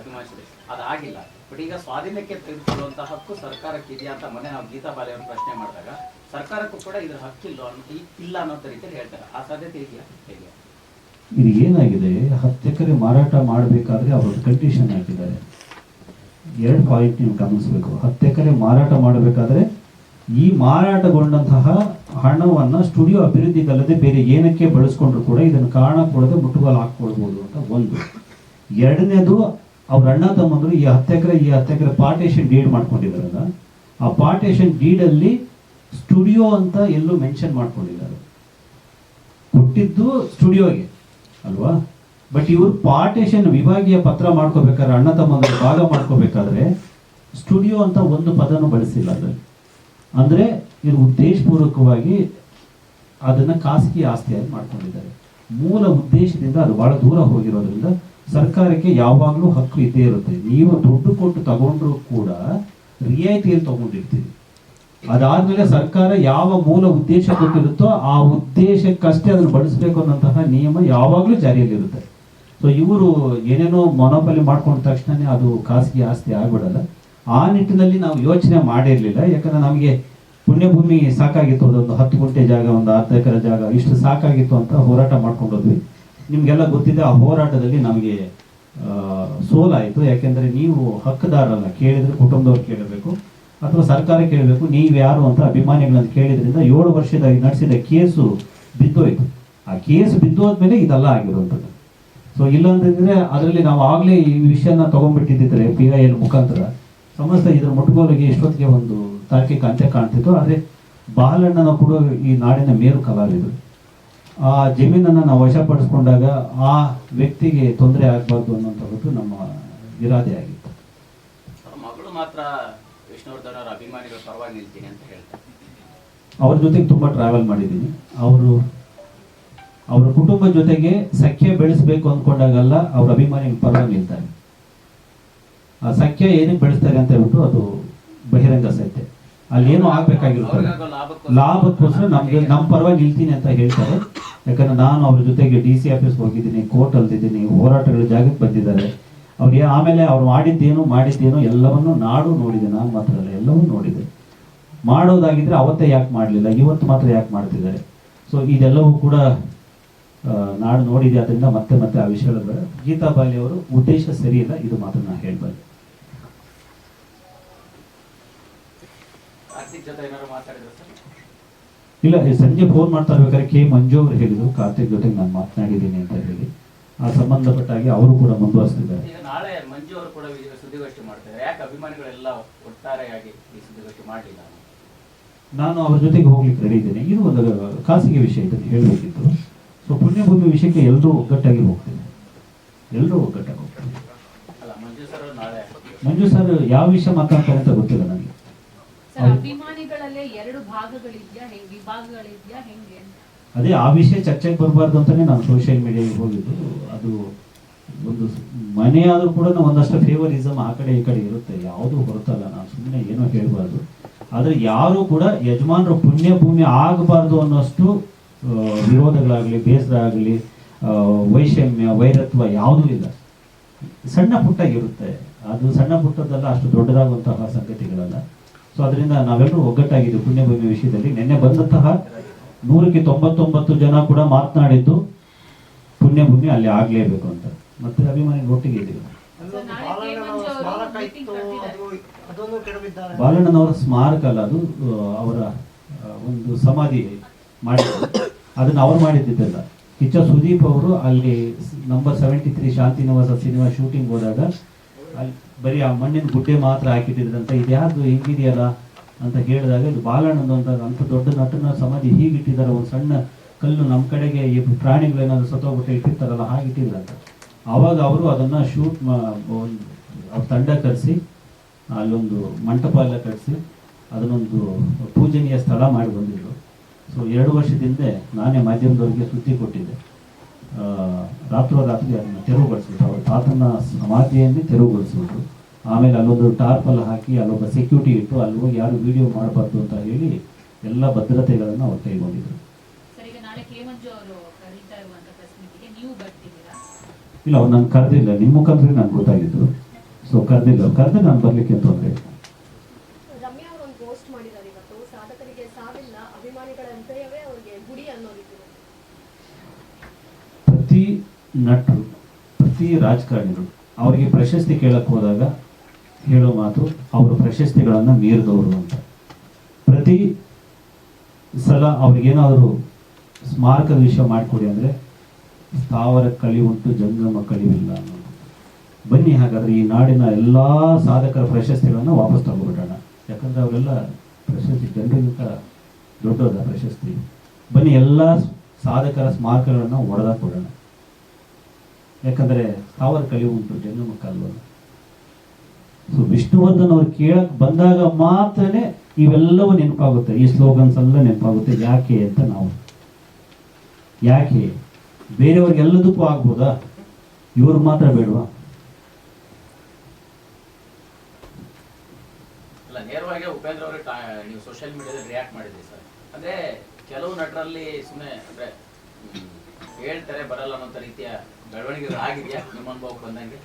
ಅಭಿಮಾನಿಸಿದೆ ಅದಾಗಿಲ್ಲ. ಬಟ್ ಈಗ ಸ್ವಾಧೀನಕ್ಕೆ ತೆಗೆದುಕೊಳ್ಳುವಂತಹ ಹಕ್ಕು ಸರ್ಕಾರಕ್ಕೆ ಇದೆಯಾ ಅಂತ ಮೊನ್ನೆ ನಾವು ಗೀತಾ ಬಾಲೆಯವ್ರನ್ನ ಪ್ರಶ್ನೆ ಮಾಡಿದಾಗ, ಸರ್ಕಾರಕ್ಕೂ ಕೂಡ ಇದ್ರ ಹಕ್ಕಿಲ್ಲ ಅನ್ನೋ ಇಲ್ಲ ಅನ್ನೋ ರೀತಿಯಲ್ಲಿ ಹೇಳ್ತಾರೆ. ಆ ಸಾಧ್ಯತೆ ಇದೆಯಾ? ಹೇಗೆ ಇದು ಏನಾಗಿದೆ? ಹತ್ತು ಎಕರೆ ಮಾರಾಟ ಮಾಡಬೇಕಾದ್ರೆ ಅವರು ಕಂಡೀಷನ್ ಹಾಕಿದ್ದಾರೆ. ಎರಡು ಪಾಯಿಂಟ್ ನೀವು ಗಮನಿಸಬೇಕು. ಹತ್ತು ಎಕರೆ ಮಾರಾಟ ಮಾಡಬೇಕಾದ್ರೆ ಈ ಮಾರಾಟಗೊಂಡಂತಹ ಹಣವನ್ನ ಸ್ಟುಡಿಯೋ ಅಭಿವೃದ್ಧಿಗಲ್ಲದೆ ಬೇರೆ ಏನಕ್ಕೆ ಬಳಸ್ಕೊಂಡ್ರು ಕೂಡ ಇದನ್ನು ಕಾರಣ ಕೊಡದೆ ಮುಟ್ಟುಗೋಲು ಹಾಕ್ಕೊಳ್ಬೋದು ಅಂತ ಒಂದು. ಎರಡನೇದು ಅವ್ರ ಅಣ್ಣ ತಮ್ಮಂದ್ರು ಈ ಹತ್ತು ಎಕರೆ, ಈ ಹತ್ತು ಎಕರೆ ಪಾರ್ಟೇಷನ್ ಡೀಡ್ ಮಾಡ್ಕೊಂಡಿದಾರಲ್ಲ ಆ ಪಾರ್ಟೇಷನ್ ಡೀಡಲ್ಲಿ ಸ್ಟುಡಿಯೋ ಅಂತ ಎಲ್ಲೂ ಮೆನ್ಷನ್ ಮಾಡ್ಕೊಂಡಿದ್ದಾರೆ. ಕೊಟ್ಟಿದ್ದು ಸ್ಟುಡಿಯೋಗೆ, ಅಲ್ವಾ? ಬಟ್ ಇವರು ಪಾರ್ಟೇಷನ್ ವಿಭಾಗೀಯ ಪತ್ರ ಮಾಡ್ಕೋಬೇಕಾದ್ರೆ, ಅಣ್ಣ ತಮ್ಮಂದ್ರೆ ಭಾಗ ಮಾಡ್ಕೋಬೇಕಾದ್ರೆ, ಸ್ಟುಡಿಯೋ ಅಂತ ಒಂದು ಪದನು ಬಳಸಿಲ್ಲ ಅದರಲ್ಲಿ. ಅಂದ್ರೆ ಇದು ಉದ್ದೇಶಪೂರ್ವಕವಾಗಿ ಅದನ್ನ ಖಾಸಗಿ ಆಸ್ತಿಯಾಗಿ ಮಾಡ್ಕೊಂಡಿದ್ದಾರೆ. ಮೂಲ ಉದ್ದೇಶದಿಂದ ಅದು ಬಹಳ ದೂರ ಹೋಗಿರೋದ್ರಿಂದ ಸರ್ಕಾರಕ್ಕೆ ಯಾವಾಗಲೂ ಹಕ್ಕು ಇದ್ದೇ ಇರುತ್ತೆ. ನೀವು ದುಡ್ಡು ಕೊಟ್ಟು ತಗೊಂಡ್ರೂ ಕೂಡ ರಿಯಾಯಿತಿಯಲ್ಲಿ ತಗೊಂಡಿರ್ತೀವಿ ಅದಾದ್ಮೇಲೆ ಸರ್ಕಾರ ಯಾವ ಮೂಲ ಉದ್ದೇಶ ಕೊಟ್ಟಿರುತ್ತೋ ಆ ಉದ್ದೇಶಕ್ಕಷ್ಟೇ ಅದನ್ನು ಬಳಸಬೇಕು ಅನ್ನೋಂತಹ ನಿಯಮ ಯಾವಾಗಲೂ ಜಾರಿಯಲ್ಲಿರುತ್ತೆ. ಸೊ ಇವರು ಏನೇನೋ ಮೊನೋಪಲಿ ಮಾಡ್ಕೊಂಡ ತಕ್ಷಣನೇ ಅದು ಖಾಸಗಿ ಆಸ್ತಿ ಆಗ್ಬಿಡಲ್ಲ. ಆ ನಿಟ್ಟಿನಲ್ಲಿ ನಾವು ಯೋಚನೆ ಮಾಡಿರಲಿಲ್ಲ. ಯಾಕಂದ್ರೆ ನಮಗೆ ಪುಣ್ಯಭೂಮಿ ಸಾಕಾಗಿತ್ತು. ಅದೊಂದು ಹತ್ತು ಗುಂಟೆ ಜಾಗ, ಒಂದು ಅರ್ಧ ಎಕರೆ ಜಾಗ, ಇಷ್ಟು ಸಾಕಾಗಿತ್ತು ಅಂತ ಹೋರಾಟ ಮಾಡ್ಕೊಂಡೋದ್ವಿ. ನಿಮ್ಗೆಲ್ಲ ಗೊತ್ತಿದೆ, ಆ ಹೋರಾಟದಲ್ಲಿ ನಮಗೆ ಸೋಲಾಯಿತು. ಯಾಕೆಂದ್ರೆ ನೀವು ಹಕ್ಕದಾರರಲ್ಲ, ಕೇಳಿದರೆ ಕುಟುಂಬದವ್ರು ಕೇಳಬೇಕು, ಅಥವಾ ಸರ್ಕಾರ ಕೇಳಬೇಕು, ನೀವು ಯಾರು ಅಂತ ಅಭಿಮಾನಿಗಳನ್ನು ಕೇಳಿದ್ರಿಂದ ಏಳು ವರ್ಷದ ನಡೆಸಿದ ಕೇಸು ಬಿದ್ದೋಯ್ತು. ಆ ಕೇಸ್ ಬಿದ್ದೋದ್ಮೇಲೆ ಇದೆಲ್ಲ ಆಗಿರುವಂಥದ್ದು ಸೊ ಇಲ್ಲ ಅಂತಂದ್ರೆ ಅದರಲ್ಲಿ ನಾವು ಆಗಲೇ ಈ ವಿಷಯನ ತೊಗೊಂಡ್ಬಿಟ್ಟಿದ್ದರೆ ಪಿ ಐ ಎಲ್ ಮುಖಾಂತರ ಸಮಸ್ತ ಇದರ ಮುಟ್ಗೋಲಿಗೆ ಇಷ್ಟೊತ್ತಿಗೆ ಒಂದು ತಾರ್ಕಿಕ ಅಂತ್ಯ ಕಾಣ್ತಿತ್ತು. ಆದರೆ ಬಾಲಣ್ಣನ ಕೂಡ ಈ ನಾಡಿನ ಮೇರು ಕಲಾವಿದರು. ಆ ಜಮೀನನ್ನು ನಾವು ವಶಪಡಿಸ್ಕೊಂಡಾಗ ಆ ವ್ಯಕ್ತಿಗೆ ತೊಂದರೆ ಆಗಬಾರ್ದು ಅನ್ನೋಂಥದ್ದು ನಮ್ಮ ಇರಾದೆ ಆಗಿತ್ತು. ಮಗಳು ಮಾತ್ರ ವಿಷ್ಣುವರ್ಧನ್ ಅವರ ಅಭಿಮಾನಿಗಳ ಪರವಾಗಿ ನಿಲ್ತೀನಿ ಅಂತ ಹೇಳ್ತಾರೆ. ಅವ್ರ ಜೊತೆಗೆ ತುಂಬ ಟ್ರಾವೆಲ್ ಮಾಡಿದ್ದೀನಿ. ಅವರು ಅವರ ಕುಟುಂಬ ಜೊತೆಗೆ ಸಖ್ಯ ಬೆಳೆಸಬೇಕು ಅಂದ್ಕೊಂಡಾಗಲ್ಲ ಅವ್ರ ಅಭಿಮಾನಿಗಳ ಪರವಾಗಿ ನಿಲ್ತಾರೆ ಆ ಸಖ್ಯ ಏನಕ್ಕೆ ಬೆಳೆಸ್ತಾರೆ ಅಂತ ಹೇಳ್ಬಿಟ್ಟು ಅದು ಬಹಿರಂಗ ಸತ್ಯ ಅಲ್ಲಿ ಏನು ಆಗ್ಬೇಕಾಗಿರುತ್ತೆ ಲಾಭಕ್ಕೋಸ್ಕರ- ನಮ್ಗೆ ನಮ್ಮ ಪರವಾಗಿ ನಿಲ್ತೀನಿ ಅಂತ ಹೇಳ್ತಾರೆ. ಯಾಕಂದ್ರೆ ನಾನು ಅವ್ರ ಜೊತೆಗೆ ಡಿ ಸಿ ಆಫೀಸ್ ಹೋಗಿದ್ದೀನಿ, ಕೋರ್ಟ್ ಅಲ್ದಿದ್ದೀನಿ, ಹೋರಾಟಗಳ ಜಾಗಕ್ಕೆ ಬಂದಿದ್ದಾರೆ. ಅವ್ರಿಗೆ ಆಮೇಲೆ ಅವ್ರು ಮಾಡಿದ್ದೇನು ಮಾಡಿದ್ದೇನು ಎಲ್ಲವನ್ನು ನಾಡು ನೋಡಿದೆ, ನಾನು ಮಾತ್ರ ಅಲ್ಲ ಎಲ್ಲವೂ ನೋಡಿದೆ. ಮಾಡೋದಾಗಿದ್ರೆ ಅವತ್ತೇ ಯಾಕೆ ಮಾಡಲಿಲ್ಲ? ಇವತ್ತು ಮಾತ್ರ ಯಾಕೆ ಮಾಡ್ತಿದ್ದಾರೆ? ಸೊ ಇದೆಲ್ಲವೂ ಕೂಡ ನಾಡು ನೋಡಿದೆ, ಅದರಿಂದ ಮತ್ತೆ ಮತ್ತೆ ಆ ವಿಷಯಗಳ ಗೀತಾ ಬಾಲಿ ಅವರು ಉದ್ದೇಶ ಸರಿಯಿಲ್ಲ ಇದು ಮಾತ್ರ ನಾನು ಹೇಳ್ಬಲ್ಲೆ ಕಾರ್ತಿಕ್ ಜೊತೆ ಏನಾದ್ರು ಮಾತಾಡಿದ್ರು ಸರ್ ಇಲ್ಲ ಸಂಜೆ ಫೋನ್ ಮಾಡ್ತಾ ಇರ್ಬೇಕಾದ್ರೆ ಕೆ ಮಂಜು ಅವರು ಹೇಳಿದ್ರು ಕಾರ್ತಿಕ್ ಜೊತೆಗೆ ನಾನು ಮಾತನಾಡಿದ್ದೀನಿ ಅಂತ ಹೇಳಿ. ಆ ಸಂಬಂಧಪಟ್ಟಾಗಿ ಅವರು ಕೂಡ ಮುಂದುವರಿಸ್ತಿದ್ದಾರೆ. ನಾಳೆ ಮಂಜು ಅವರು ಕೂಡ ಸುದ್ದಿಗೋಷ್ಠಿ ಮಾಡ್ತಾರೆ. ಯಾಕೆ ಅಭಿಮಾನಿಗಳೆಲ್ಲ ಒಟ್ಟಾರೆಯಾಗಿ ಈ ಸುದ್ದಿಗೋಷ್ಠಿ ಮಾಡಲಿಲ್ಲ? ನಾನು ಅವ್ರ ಜೊತೆಗೆ ಹೋಗ್ಲಿಕ್ಕೆ ರೆಡಿ ಇದ್ದೇನೆ. ಇದು ಒಂದು ಖಾಸಗಿ ವಿಷಯ ಇದನ್ನು ಹೇಳಬೇಕಿತ್ತು. ಸೊ ಪುಣ್ಯಭೂಮಿ ವಿಷಯಕ್ಕೆ ಎಲ್ಲರೂ ಒಗ್ಗಟ್ಟಾಗಿ ಹೋಗ್ತೇವೆ ಎಲ್ಲರೂ ಒಗ್ಗಟ್ಟಾಗಿ ಹೋಗ್ತೇವೆ ಅಲ್ಲ ಮಂಜು ಸರ್ ನಾಳೆ ಮಂಜು ಸರ್ ಯಾವ ವಿಷಯ ಮಾತಾಡ್ತಾರೆ ಅಂತ ಗೊತ್ತಿಲ್ಲ ನನಗೆ. ಅಭಿಮಾನಿಗಳಲ್ಲೇ ಎರಡು ಭಾಗಗಳಿದ್ಯಾ? ಹೆಂಗ್ ವಿಭಾಗಗಳಿದ್ಯಾ? ಹೆಂಗೆ ಅದೇ ಆ ವಿಷಯ ಚರ್ಚೆಗೆ ಬರಬಾರ್ದು ಅಂತಾನೆ ನಾನು ಸೋಷಿಯಲ್ ಮೀಡಿಯಾಗೆ ಹೋಗಿದ್ದು. ಅದು ಒಂದು ಮನೆಯಾದರೂ ಮನೆ ಆದರೂ ಕೂಡ ಒಂದಷ್ಟು ಫೇವರಿಸಮ್ ಆ ಕಡೆ ಈ ಕಡೆ ಇರುತ್ತೆ. ಯಾವುದು ಹೊರತಲ್ಲ ನಾನು ಸುಮ್ಮನೆ ಏನೋ ಹೇಳಬಾರ್ದು. ಆದರೆ ಯಾರು ಕೂಡ ಯಜಮಾನರು ಪುಣ್ಯ ಭೂಮಿ ಆಗಬಾರ್ದು ಅನ್ನೋಷ್ಟು ವಿರೋಧಗಳಾಗಲಿ ಬೇಸರ ಆಗಲಿ ವೈಷಮ್ಯ ವೈರತ್ವ ಯಾವುದೂ ಇಲ್ಲ. ಸಣ್ಣ ಪುಟ್ಟಾಗಿರುತ್ತೆ ಇರುತ್ತೆ. ಅದು ಸಣ್ಣ ಪುಟ್ಟದ್ದಲ್ಲ ಅಷ್ಟು ದೊಡ್ಡದಾಗುವಂತಹ ಸಂಗತಿಗಳಲ್ಲ. ಸೊ ಅದರಿಂದ ನಾವೆಲ್ಲರೂ ಒಗ್ಗಟ್ಟಾಗಿದ್ದು ಪುಣ್ಯಭೂಮಿ ವಿಷಯದಲ್ಲಿ. ನಿನ್ನೆ ಬಂದಂತಹ ನೂರಕ್ಕೆ ತೊಂಬತ್ತೊಂಬತ್ತು ಜನ ಕೂಡ ಮಾತನಾಡಿದ್ದು ಪುಣ್ಯಭೂಮಿ ಅಲ್ಲಿ ಆಗ್ಲೇಬೇಕು ಅಂತ. ಮತ್ತೆ ಅಭಿಮಾನಿ ಒಟ್ಟಿಗೆ ಇದ್ದೀವಿ ಬಾಲಣ್ಣನವರ ಸ್ಮಾರಕ ಅಲ್ಲ ಅದು ಅವರ ಒಂದು ಸಮಾಧಿ ಮಾಡಿದ್ರು ಅದನ್ನ ಅವ್ರು ಮಾಡಿದ್ದಿದ್ದಲ್ಲ. ಕಿಚ್ಚ ಸುದೀಪ್ ಅವರು ಅಲ್ಲಿ number seventy three Shantinivasa cinema shooting ಹೋದಾಗ ಅಲ್ಲಿ ಬರೀ ಆ ಮಣ್ಣಿನ ಗುಡ್ಡೆ ಮಾತ್ರ ಹಾಕಿಟ್ಟಿದ್ರಂತ ಇದ್ಯಾವುದು ಹೆಂಗಿದೆಯಲ್ಲ ಅಂತ ಹೇಳಿದಾಗ ಇದು ಬಾಲಣ್ಣನ ಅಂತ ಅಂಥ ದೊಡ್ಡ ನಟನ ಸಮಾಧಿ ಹೀಗಿಟ್ಟಿದ್ದಾರೆ, ಒಂದು ಸಣ್ಣ ಕಲ್ಲು ನಮ್ಮ ಕಡೆಗೆ ಈ ಪ್ರಾಣಿಗಳೇನಾದ್ರು ಸತ್ತೋಗ್ಬಿಟ್ಟು ಇಟ್ಟಿರ್ತಾರಲ್ಲ, ಹಾಗಿಟ್ಟಿದ್ರಂತ. ಆವಾಗ ಅವರು ಅದನ್ನ ಶೂಟ್ ಅವ್ರ ತಂಡ ಕರೆಸಿ, ಅಲ್ಲೊಂದು ಮಂಟಪ ಎಲ್ಲ ಕಟ್ಟಿಸಿ ಅದನ್ನೊಂದು ಪೂಜನೀಯ ಸ್ಥಳ ಮಾಡಿ ಬಂದಿದ್ರು. ಸೊ ಎರಡು ವರ್ಷದಿಂದ ನಾನೇ ಮಾಧ್ಯಮದವ್ರಿಗೆ ಸುದ್ದಿ ಕೊಟ್ಟಿದ್ದೆ. ರಾತ್ರೋರಾತ್ರಿ ಅದನ್ನು ತೆರವುಗೊಳಿಸುವುದು. ಅವರು ತಾತನ ಸಮಾಧಿಯನ್ನೇ ತೆರವುಗೊಳಿಸುವುದು. ಆಮೇಲೆ ಅಲ್ಲೊಂದು ಟಾರ್ಪಲ್ ಹಾಕಿ ಅಲ್ಲೊಬ್ಬ ಸೆಕ್ಯೂರಿಟಿ ಇಟ್ಟು ಅಲ್ಲಿ ಹೋಗಿ ಯಾರು ವಿಡಿಯೋ ಮಾಡಬಾರ್ದು ಅಂತ ಹೇಳಿ ಎಲ್ಲ ಭದ್ರತೆಗಳನ್ನು ಅವ್ರು ಕೈಗೊಂಡಿದ್ರು. ಇಲ್ಲ ಅವ್ರು ನಾನು ಕರೆದಿಲ್ಲ. ನಿಮ್ಮ ಮುಖಾಂತರ ನಾನು ಗೊತ್ತಾಗಿದ್ದು. ಸೊ ಕರೆದಿಲ್ಲ. ಕರೆದ್ರೆ ನಾನು ಬರಲಿಕ್ಕೆ ತೊಂದರೆ ಇಲ್ಲ ರಮ್ಯಾ ಅವರು ಒಂದು ಪೋಸ್ಟ್ ಮಾಡಿದ್ದಾರೆ ಇವತ್ತು ಸಾಧಕರಿಗೆ ಸಾವಿಲ್ಲ ಅಭಿಮಾನಿಗಳ ಹೃದಯವೇ ಅವರಿಗೆ ಗುಡಿ ಅನ್ನೋದಿತ್ತು ಪ್ರತಿ ನಟರು, ಪ್ರತಿ ರಾಜಕಾರಣಿಗಳು ಅವರಿಗೆ ಪ್ರಶಸ್ತಿ ಕೇಳಕ್ಕೆ ಹೋದಾಗ ಹೇಳೋ ಮಾತು, ಅವರು ಪ್ರಶಸ್ತಿಗಳನ್ನು ಮೀರಿದವರು ಅಂತ. ಪ್ರತಿ ಸಲ ಅವ್ರಿಗೇನಾದರೂ ಸ್ಮಾರಕದ ವಿಷಯ ಮಾಡಿಕೊಡಿ ಅಂದರೆ, ಸ್ಥಾವರ ಕಳಿ ಉಂಟು, ಜಂಗಮ ಕಳಿವಿಲ್ಲ ಅನ್ನೋದು. ಬನ್ನಿ ಹಾಗಾದ್ರೆ ಈ ನಾಡಿನ ಎಲ್ಲ ಸಾಧಕರ ಪ್ರಶಸ್ತಿಗಳನ್ನು ವಾಪಸ್ ತಗೊಬಿಡೋಣ. ಯಾಕಂದ್ರೆ ಅವರೆಲ್ಲ ಪ್ರಶಸ್ತಿ, ಜನರಿಗಿಂತ ದೊಡ್ಡದ ಪ್ರಶಸ್ತಿ. ಬನ್ನಿ ಎಲ್ಲ ಸಾಧಕರ ಸ್ಮಾರಕಗಳನ್ನು ಒಡೆದಾಕ್ಬಿಡೋಣ ಯಾಕಂದ್ರೆ ಅವರ ಕಲಿ ಉಂಟು ಜಂಗಮಕ್ಕಲ್ವಲ್ಲ ಸೊ ವಿಷ್ಣುವರ್ಧನ್ ಅವ್ರು ಕೇಳಕ್ ಬಂದಾಗ ಮಾತ್ರನೇ ಇವೆಲ್ಲವೂ ನೆನಪಾಗುತ್ತೆ. ಈ ಸ್ಲೋಗನ್ಸ್ ಎಲ್ಲ ನೆನಪಾಗುತ್ತೆ. ಯಾಕೆ ಅಂತ ನಾವು. ಯಾಕೆ? ಬೇರೆಯವ್ರಿಗೆ ಎಲ್ಲದಕ್ಕೂ ಆಗ್ಬೋದಾ? ಇವ್ರು ಮಾತ್ರ ಬೇಡವಾ? ನೇರವಾಗಿ ಉಪೇಂದ್ರ ಅವರು ನೀವು ಸೋಷಿಯಲ್ ಮೀಡಿಯಾದಲ್ಲಿ ರಿಯಾಕ್ಟ್ ಮಾಡಿದ್ರಿ ಸರ್. ಅಂದ್ರೆ ಕೆಲವು ನಟರಲ್ಲಿ ಸುಮ್ಮನೆ ಅಂದ್ರೆ ಹೇಳ್ತಾರೆ, ಬರಲ್ಲ ಅನ್ನೋ ರೀತಿಯ ಬಂದಂಗೆ?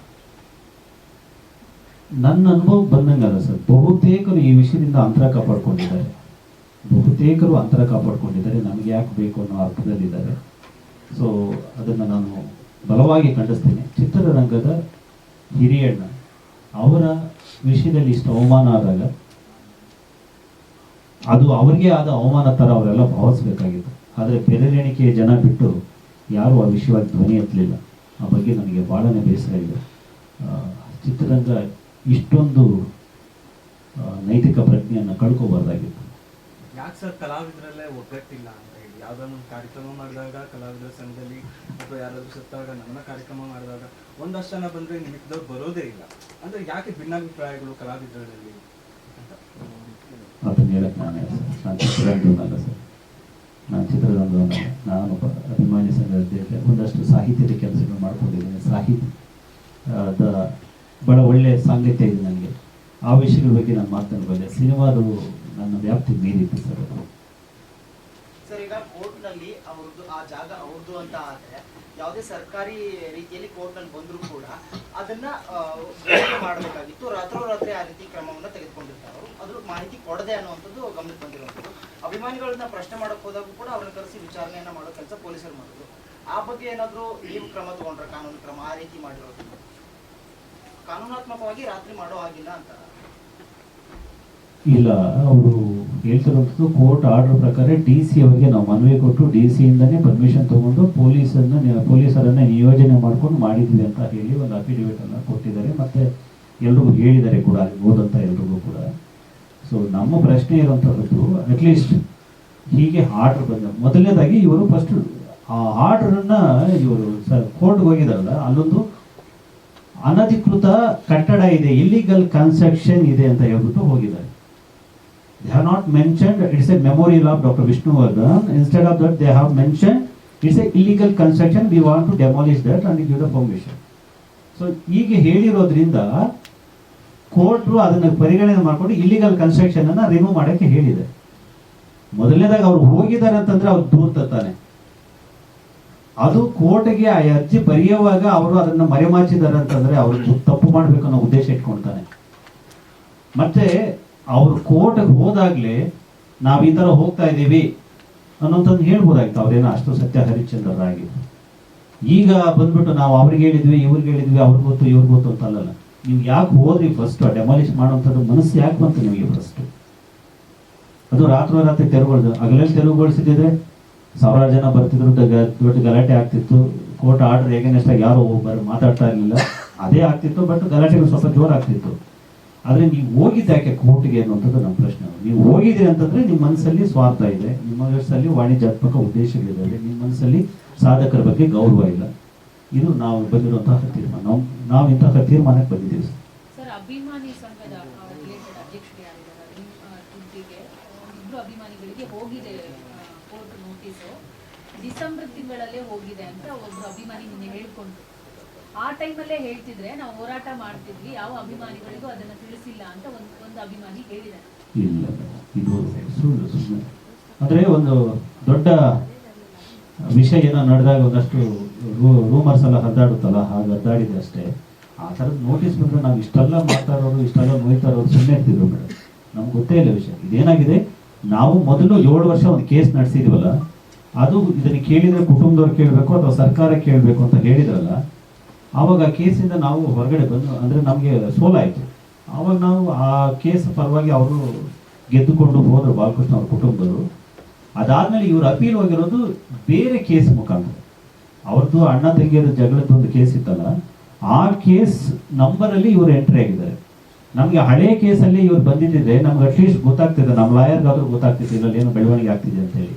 ನನ್ನ ಅನುಭವ ಬಂದಂಗಲ್ಲ ಸರ್. ಬಹುತೇಕರು ಈ ವಿಷಯದಿಂದ ಅಂತರ ಕಾಪಾಡ್ಕೊಂಡಿದ್ದಾರೆ. ಬಹುತೇಕರು ಅಂತರ ಕಾಪಾಡ್ಕೊಂಡಿದ್ದಾರೆ. ನಮಗೆ ಯಾಕೆ ಬೇಕು ಅನ್ನೋ ಅರ್ಥದಲ್ಲಿದ್ದಾರೆ. ಸೊ ಅದನ್ನು ನಾನು ಬಲವಾಗಿ ಖಂಡಿಸ್ತೀನಿ. ಚಿತ್ರರಂಗದ ಹಿರಿಯಣ್ಣ, ಅವರ ವಿಷಯದಲ್ಲಿ ಇಷ್ಟು ಅವಮಾನ ಆದಾಗ, ಅದು ಅವ್ರಿಗೆ ಆದ ಅವಮಾನ ಥರ ಅವರೆಲ್ಲ ಭಾವಿಸ್ಬೇಕಾಗಿತ್ತು. ಆದರೆ ಬೆರಳೆಣಿಕೆಯ ಜನ ಬಿಟ್ಟು ಯಾರು ಆ ವಿಷಯವಾಗಿ ಧ್ವನಿ ಎತ್ತಲಿಲ್ಲ. ಆ ಬಗ್ಗೆ ನನಗೆ ಭಾಳನೇ ಬೇಸರ ಇದೆ. ಚಿತ್ರರಂಗ ಇಷ್ಟೊಂದು ನೈತಿಕ ಪ್ರಜ್ಞೆಯನ್ನು ಕಳ್ಕೋಬಾರ್ದಾಗಿತ್ತು. ಯಾಕೆ ಸರ್ ಕಲಾವಿದರಲ್ಲೇ ಒಗ್ಗಟ್ಟಿಲ್ಲ ಅಂತ ಹೇಳಿ? ಯಾವ್ದಾದ್ರು ಒಂದು ಕಾರ್ಯಕ್ರಮ ಮಾಡಿದಾಗ ಕಲಾವಿದರ ಸಂಘದಲ್ಲಿ ಅಥವಾ ಯಾರಾದರೂ ಸತ್ತಾಗ ನನ್ನ ಕಾರ್ಯಕ್ರಮ ಮಾಡಿದಾಗ ಒಂದಷ್ಟು ಜನ ಬಂದರೆ ನಿಮಿತ್ತದವ್ರು ಬರೋದೇ ಇಲ್ಲ. ಅಂದರೆ ಯಾಕೆ ಭಿನ್ನಾಭಿಪ್ರಾಯಗಳು ಕಲಾವಿದರಲ್ಲಿ? ಅಂತ ಅದನ್ನು ಹೇಳಕ್ಕೆ ನಾನೇ ನಾನು ಚಿತ್ರರಂಗದಲ್ಲ ಸರ್. ನಾನು ಚಿತ್ರರಂಗವನ್ನಲ್ಲ ನಾನು ಅಭಿಮಾನಿ ಸಂಘದ ಅಧ್ಯಕ್ಷ ಒಂದಷ್ಟು ಸಾಹಿತ್ಯದ ಕೆಲಸಗಳು ಸಾಹಿತ್ಯ ದ ಬಹಳ ಒಳ್ಳೆಯ ಸಾಂಗತ್ಯ ಇದೆ ನನಗೆ. ಆ ವಿಷಯಗಳ ಬಗ್ಗೆ ನಾನು ಮಾತನಾಡಬಲ್ಲೆ ಸಿನಿಮಾದು ನನ್ನ ವ್ಯಾಪ್ತಿ ಮೀರಿತ್ತು ಸರ್ ಸರ್, ಈಗ ಕೋರ್ಟ್ನಲ್ಲಿ ಅವ್ರದ್ದು ಆ ಜಾಗ ಅವ್ರದ್ದು ಅಂತ ಆದ್ರೆ ಯಾವುದೇ ಸರ್ಕಾರಿ ರೀತಿಯಲ್ಲಿ ಕೋರ್ಟ್ನಲ್ಲಿ ಬಂದರೂ ಕೂಡ ಅದನ್ನ ಮಾಡಬೇಕಾಗಿತ್ತು. ರಾತ್ರೋರಾತ್ರಿ ಆ ರೀತಿ ಕ್ರಮವನ್ನ ತೆಗೆದುಕೊಂಡಿರ್ತಾರೆ ಅವರು. ಅದ್ರ ಮಾಹಿತಿ ಕೊಡದೆ ಅನ್ನುವಂಥದ್ದು ಗಮನಕ್ಕೆ ಬಂದಿರುವಂಥದ್ದು. ಅಭಿಮಾನಿಗಳನ್ನ ಪ್ರಶ್ನೆ ಮಾಡಕ್ ಹೋದಾಗೂ ಕೂಡ ಅವ್ರನ್ನ ಕರೆಸಿ ವಿಚಾರಣೆಯನ್ನ ಮಾಡೋ ಕೆಲಸ ಪೊಲೀಸರು ಮಾಡಿದ್ರು. ಆ ಬಗ್ಗೆ ಏನಾದರೂ ನೀವು ಕ್ರಮ ತಗೊಂಡ್ರೆ, ಕಾನೂನು ಕ್ರಮ ಆ ರೀತಿ ಮಾಡಿರೋದು. ಕಾನೂನಾತ್ಮಕವಾಗಿ ರಾತ್ರಿ ಮಾಡೋ ಹಾಗಿಲ್ಲ ಅಂತ ಇಲ್ಲ, ಅವರು ಹೇಳ್ತಿರೋದು ಕೋರ್ಟ್ ಆರ್ಡರ್ ಪ್ರಕಾರ ಡಿ ಸಿ ಅವರಿಗೆ ನಾವು ಮನವಿ ಕೊಟ್ಟು ಡಿ ಸಿಯಿಂದನೇ ಪರ್ಮಿಷನ್ ತಗೊಂಡು ಪೊಲೀಸನ್ನ ಪೊಲೀಸರನ್ನ ನಿಯೋಜನೆ ಮಾಡ್ಕೊಂಡು ಮಾಡಿದ್ವಿ ಅಂತ ಹೇಳಿ ಒಂದು ಅಫಿಡವಿಟ್ ಅನ್ನ ಕೊಟ್ಟಿದ್ದಾರೆ. ಮತ್ತೆ ಎಲ್ರಿಗೂ ಹೇಳಿದ್ದಾರೆ ಕೂಡ ಹೋದಂತ ಎಲ್ರಿಗೂ ಕೂಡ. ಸೊ ನಮ್ಮ ಪ್ರಶ್ನೆ ಇರುವಂತಹದ್ದು ಅಟ್ಲೀಸ್ಟ್ ಹೀಗೆ ಆರ್ಡರ್ ಬಂದ, ಮೊದಲನೇದಾಗಿ ಇವರು ಫಸ್ಟ್ ಆ ಆರ್ಡರನ್ನ ಇವರು ಕೋರ್ಟ್ಗೆ ಹೋಗಿದಾರಲ್ಲ ಅಲ್ಲೊಂದು ಅನಧಿಕೃತ ಕಟ್ಟಡ ಇದೆ ಇಲ್ಲಿಗಲ್ ಕನ್ಸ್ಟ್ರಕ್ಷನ್ ಇದೆ ಅಂತ ಹೇಳ್ಬಿಟ್ಟು ಹೋಗಿದ್ದಾರೆ. They have not mentioned it's a memorial of Dr. Vishnuvardhan. Instead of that, they have mentioned it's a illegal construction. We want to demolish that and give the permission. So ಹೀಗೆ ಹೇಳಿರೋದ್ರಿಂದ ಕೋರ್ಟ್ರು ಅದನ್ನು ಪರಿಗಣನೆ ಮಾಡಿಕೊಂಡು illegal construction ಅನ್ನ remove ಮಾಡಕ್ಕೆ ಹೇಳಿದೆ ಮೊದಲನೇದಾಗಿ ಅವ್ರು ಹೋಗಿದ್ದಾರೆ ಅಂತಂದ್ರೆ ಅವ್ರು ದೂರ ತರ್ತಾನೆ ಅದು ಕೋರ್ಟ್ಗೆ ಆ ಅರ್ಜಿ ಬರೆಯುವಾಗ ಅವರು ಅದನ್ನು ಮರೆಮಾಚಿದ್ದಾರೆ ಅಂತಂದ್ರೆ ಅವರು ತಪ್ಪು ಮಾಡಬೇಕು ಅನ್ನೋ ಉದ್ದೇಶ ಇಟ್ಕೊಳ್ತಾನೆ ಮತ್ತೆ ಅವ್ರು ಕೋರ್ಟ್ಗೆ ಹೋದಾಗ್ಲೇ ನಾವ್ ಈ ತರ ಹೋಗ್ತಾ ಇದ್ದೀವಿ ಅನ್ನೋಂಥದ್ದು ಹೇಳ್ಬೋದಾಗಿತ್ತು. ಅವ್ರೇನೋ ಅಷ್ಟು ಸತ್ಯ ಹರಿಶ್ಚಂದ್ರರಾಗಿ. ಈಗ ಬಂದ್ಬಿಟ್ಟು ನಾವು ಅವ್ರಿಗೆ ಹೇಳಿದ್ವಿ, ಇವ್ರಿಗೆ ಹೇಳಿದ್ವಿ, ಅವ್ರಿಗೆ ಗೊತ್ತು, ಇವ್ರಿಗೆ ಗೊತ್ತು ಅಂತ ಅಲ್ಲಲ್ಲ. ನೀವು ಯಾಕೆ ಹೋದ್ರಿ ಫಸ್ಟ್ ಡೆಮಾಲಿಷ್ ಮಾಡುವಂಥದ್ದು ಮನಸ್ಸು ಯಾಕೆ ಬಂತು ನಿಮಗೆ ಫಸ್ಟ್ ಅದು ರಾತ್ರೋರಾತ್ರಿ ತೆರವುಗೊಳ್ದು ಹಗಲಲ್ಲಿ ತೆರವುಗೊಳಿಸಿದ್ರೆ ಸಾವಿರಾರು ಜನ ಬರ್ತಿದ್ರು ದೊಡ್ಡ ಗಲಾಟೆ ಆಗ್ತಿತ್ತು. ಕೋರ್ಟ್ ಆರ್ಡರ್ ಹೇಗೇನೆಸ್ಟ್ ಯಾರು ಬರ್ ಮಾತಾಡ್ತಾ ಇರಲಿಲ್ಲ. ಅದೇ ಆಗ್ತಿತ್ತು, ಬಟ್ ಗಲಾಟೆಗಳು ಸ್ವಲ್ಪ ಜೋರಾಗ್ತಿತ್ತು. ಆದ್ರೆ ನೀವು ಹೋಗಿದ್ದು ಯಾಕೆ ಕೋರ್ಟ್ಗೆ ಅನ್ನುವಂಥದ್ದು ನಮ್ಮ ಪ್ರಶ್ನೆ. ನೀವು ಹೋಗಿದ್ದೀರಿ ಅಂತಂದ್ರೆ ನಿಮ್ಮ ಮನಸ್ಸಲ್ಲಿ ಸ್ವಾರ್ಥ ಇದೆ. ನಿಮ್ಮ ಮನಸ್ಸಲ್ಲಿ ವಾಣಿಜ್ಯಾತ್ಮಕ ಉದ್ದೇಶಗಳಿದೆ. ನಿಮ್ಮ ಮನಸ್ಸಲ್ಲಿ ಸಾಧಕರ ಬಗ್ಗೆ ಗೌರವ ಇಲ್ಲ. ಇದು ನಾವು ಬಂದಿರುವಂತಹ ತೀರ್ಮಾನ. ನಾವು ನಾವು ಇಂತಹ ತೀರ್ಮಾನಕ್ಕೆ ಬಂದಿದ್ದೀವಿ ಸರ್. ಅಭಿಮಾನಿ ಸಂಘದ ಅಭಿಮಾನಿಗಳಿಗೆ ಹೋಗಿದೆ ಕೋರ್ಟ್ ಡಿಸೆಂಬರ್ ತಿಂಗಳಲ್ಲೇ ಹೋಗಿದೆ ಅಂತ ಒಬ್ರು ಅಭಿಮಾನಿ ನಿನ್ನೆ ಹೇಳ್ಕೊಂಡ್ರು. ಆ ಟೈಮಲ್ಲೇ ಹೇಳ್ತಿದ್ರೆ ನಾವು ಹೋರಾಟ ಮಾಡ್ತಿದ್ವಿ, ಯಾವ ಅಭಿಮಾನಿಗಳಿಗೂ ಅದನ್ನ ತಿಳಿಸಿಲ್ಲ ಅಂತ ಒಂದು ಅಭಿಮಾನಿ ಹೇಳಿದ್ದಾರೆ ಇಲ್ಲ, ಇದು ಅಂದ್ರೆ ಒಂದು ದೊಡ್ಡ ವಿಷಯ ಏನೋ ನಡೆದಾಗ ಒಂದಷ್ಟು ರೂಮರ್ಸ್ ಎಲ್ಲ ಹರಿದಾಡುತ್ತಲ್ಲ, ಹಾಗೆ ಹರಿದಾಡಿದೆ ಅಷ್ಟೇ. ಆ ಥರದ ನೋಟಿಸ್ ಬಂದರೆ ನಾವು ಇಷ್ಟೆಲ್ಲ ಮಾತಾಡೋರು ಇಷ್ಟೆಲ್ಲ ನೋಯ್ತಾ ಇರೋರು ಸುಮ್ಮನೆ ಇರ್ತಿದ್ರು ಮೇಡಮ್ ನಮ್ಗೆ ಗೊತ್ತೇ ಇಲ್ಲ ವಿಷಯ. ಇದೇನಾಗಿದೆ? ನಾವು ಮೊದಲು ಏಳು ವರ್ಷ ಒಂದು ಕೇಸ್ ನಡೆಸಿದ್ವಲ್ಲ, ಅದು ಇದನ್ನ ಕೇಳಿದರೆ ಕುಟುಂಬದವ್ರು ಕೇಳಬೇಕು ಅಥವಾ ಸರ್ಕಾರ ಕೇಳಬೇಕು ಅಂತ ಹೇಳಿದ್ರಲ್ಲ ಆವಾಗ ಆ ಕೇಸಿಂದ ನಾವು ಹೊರಗಡೆ ಬಂದು, ಅಂದ್ರೆ ನಮಗೆ ಸೋಲಾಯಿತು ಆವಾಗ ನಾವು ಆ ಕೇಸ್ ಪರವಾಗಿ ಅವರು ಗೆದ್ದುಕೊಂಡು ಹೋದರು ಬಾಲಕೃಷ್ಣ ಅವ್ರ ಕುಟುಂಬದವರು. ಅದಾದಮೇಲೆ ಇವರು ಅಪೀಲ್ ಹೋಗಿರೋದು ಬೇರೆ ಕೇಸ್ ಮುಖಾಂತರ. ಅವ್ರದ್ದು ಅಣ್ಣ ತಂಗಿಯರ ಜಗಳದ್ದು ಒಂದು ಕೇಸ್ ಇತ್ತಲ್ಲ, ಆ ಕೇಸ್ ನಂಬರಲ್ಲಿ ಇವರು ಎಂಟ್ರಿ ಆಗಿದ್ದಾರೆ. ನಮಗೆ ಹಳೆ ಕೇಸಲ್ಲಿ ಇವ್ರು ಬಂದಿದ್ದಿದ್ರೆ ನಮ್ಗೆ ಅಟ್ಲೀಸ್ಟ್ ಗೊತ್ತಾಗ್ತಿದೆ ನಮ್ಮ ಲಾಯರ್ಗಾದ್ರೂ ಗೊತ್ತಾಗ್ತಿದೆ ಇದರಲ್ಲಿ ಏನೋ ಬೆಳವಣಿಗೆ ಆಗ್ತಿದೆ ಅಂತ ಹೇಳಿ.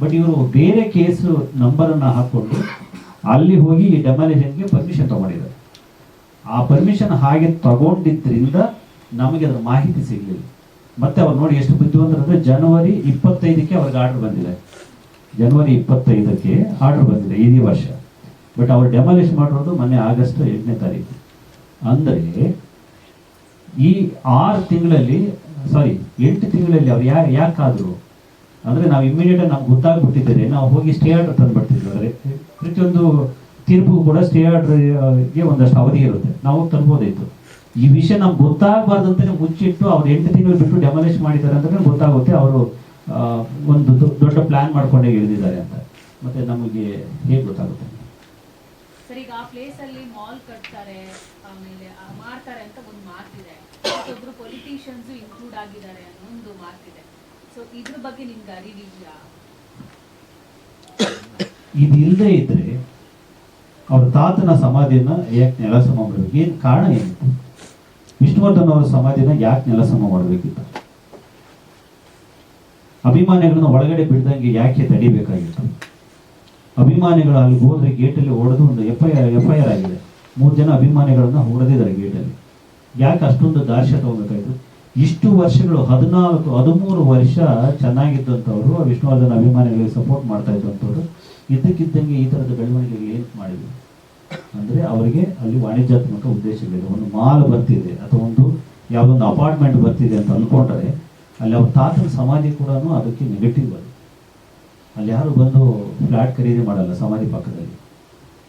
ಬಟ್ ಇವರು ಬೇರೆ ಕೇಸ್ ನಂಬರನ್ನು ಹಾಕೊಂಡು ಅಲ್ಲಿ ಹೋಗಿ ಈ ಡೆಮಾಲಿಷನ್ಗೆ ಪರ್ಮಿಷನ್ ತಗೊಂಡಿದ್ದಾರೆ. ಆ ಪರ್ಮಿಷನ್ ಹಾಗೆ ತಗೊಂಡಿದ್ದರಿಂದ ನಮಗೆ ಅದರ ಮಾಹಿತಿ ಸಿಗಲಿಲ್ಲ. ಮತ್ತೆ ಅವ್ರು ನೋಡಿ ಎಷ್ಟು ಬುದ್ಧಿವಂತರಂದ್ರೆ ಜನವರಿ ಇಪ್ಪತ್ತೈದಕ್ಕೆ ಅವ್ರಿಗೆ ಆರ್ಡರ್ ಬಂದಿದೆ. ಜನವರಿ ಇಪ್ಪತ್ತೈದಕ್ಕೆ ಆರ್ಡರ್ ಬಂದಿದೆ ಇಡೀ ವರ್ಷ. ಬಟ್ ಅವ್ರು ಡೆಮಾಲಿಷ್ ಮಾಡಿರೋದು ಮೊನ್ನೆ ಆಗಸ್ಟ್ ಎಂಟನೇ ತಾರೀಕು. ಅಂದರೆ ಈ ಆರು ತಿಂಗಳಲ್ಲಿ ಸಾರಿ ಎಂಟು ತಿಂಗಳಲ್ಲಿ ಅವ್ರು ಯಾ ಯಾಕಾದ್ರು ಅಂದ್ರೆ ನಾವು ಇಮಿಡಿಯೇಟ್ ನಾವು ಗೊತ್ತಾಗ್ಬಿಟ್ಟಿದ್ದೇವೆ ನಾವು ಹೋಗಿ ಸ್ಟೇ ಆರ್ಡರ್ ತಂದ್ಬಿಡ್ತಿದ್ವಿ ಅಂದ್ರೆ ಪ್ರತಿಯೊಂದು ತೀರ್ಪು ಕೂಡ ಸ್ಟೇ ಆರ್ಡರ್ಗೆ ಒಂದಷ್ಟು ಅವಧಿ ಇರುತ್ತೆ. ನಾವು ತರ್ಬೋದಾಯ್ತು. ಈ ವಿಷಯ ನಮ್ಗೆ ಗೊತ್ತಾಗಬಾರ್ದು ಅಂತಲೇ ಮುಚ್ಚಿಟ್ಟು ಅವ್ರು ಎಂಟು ತಿಂಗಳು ಬಿಟ್ಟು ಡೆಮಾಲಿಷ್ ಮಾಡಿದ್ದಾರೆ ಅಂತಂದ್ರೆ ಗೊತ್ತಾಗುತ್ತೆ ಅವರು ಒಂದು ದೊಡ್ಡ ಪ್ಲಾನ್ ಮಾಡ್ಕೊಂಡೇ ಇಳಿದಿದ್ದಾರೆ ಅಂತ. ಮತ್ತೆ ನಮಗೆ ಹೇಗೆ ಗೊತ್ತಾಗುತ್ತೆ? ಸರ್, ಈಗ ಆ ಪ್ಲೇಸ್ ಅಲ್ಲಿ ಮಾಲ್ ಕಟ್ತಾರೆ, ಆಮೇಲೆ ಮಾಡ್ತಾರೆ ಅಂತ ಒಂದು ಮಾತಿದೆ. ಪೊಲಿಟಿಷಿಯನ್ಸ್ ಇನ್ಕ್ಲೂಡ್ ಆಗಿದ್ದಾರೆ ಅನ್ನೋ ಒಂದು ಮಾತಿದೆ. ಸೊ ಇದ್ರ ಅವ್ರ ತಾತನ ಸಮಾಧಿಯನ್ನ ಯಾಕೆ ನೆಲಸಮ ಮಾಡಬೇಕು? ಏನು ಕಾರಣ ಏನಿತ್ತು ವಿಷ್ಣುವರ್ಧನ್ ಅವರ ಸಮಾಧಿನ ಯಾಕೆ ನೆಲಸಮ ಮಾಡಬೇಕಿತ್ತು? ಅಭಿಮಾನಿಗಳನ್ನ ಒಳಗಡೆ ಬಿಡ್ದಂಗೆ ಯಾಕೆ ತಡಿಬೇಕಾಗಿತ್ತು? ಅಭಿಮಾನಿಗಳು ಅಲ್ಲಿ ಹೋದ್ರೆ ಗೇಟಲ್ಲಿ ಹೊಡೆದು ಒಂದು ಎಫ್ ಐ ಆರ್ ಆಗಿದೆ. ಮೂರು ಜನ ಅಭಿಮಾನಿಗಳನ್ನ ಹೊಡೆದಿದ್ದಾರೆ ಗೇಟಲ್ಲಿ. ಯಾಕೆ ಅಷ್ಟೊಂದು ದಾರ್ಶ್ಯ ತಗೋಬೇಕಾಯ್ತು ಇಷ್ಟು ವರ್ಷಗಳು ಹದಿನಾಲ್ಕು, ಹದಿಮೂರು ವರ್ಷ ಚೆನ್ನಾಗಿದ್ದಂಥವ್ರು, ವಿಷ್ಣುವರ್ಧನ್ ಅಭಿಮಾನಿಗಳಿಗೆ ಸಪೋರ್ಟ್ ಮಾಡ್ತಾ ಇದ್ದಂಥವ್ರು, ಇದ್ದಕ್ಕಿದ್ದಂಗೆ ಈ ಥರದ ಬೆಳವಣಿಗೆಗಳು ಏನು ಮಾಡಿದ್ರು. ಅಂದರೆ ಅವರಿಗೆ ಅಲ್ಲಿ ವಾಣಿಜ್ಯಾತ್ಮಕ ಉದ್ದೇಶಗಳಿದೆ. ಒಂದು ಮಾಲ್ ಬರ್ತಿದೆ, ಅಥವಾ ಒಂದು ಯಾವುದೊಂದು ಅಪಾರ್ಟ್ಮೆಂಟ್ ಬರ್ತಿದೆ ಅಂತ ಅಂದ್ಕೊಂಡ್ರೆ ಅಲ್ಲಿ ಅವ್ರ ತಾತನ ಸಮಾಧಿ ಕೂಡ ಅದಕ್ಕೆ ನೆಗೆಟಿವ್ ಅದು. ಅಲ್ಲಿ ಯಾರು ಬಂದು ಫ್ಲಾಟ್ ಖರೀದಿ ಮಾಡಲ್ಲ ಸಮಾಧಿ ಪಕ್ಕದಲ್ಲಿ.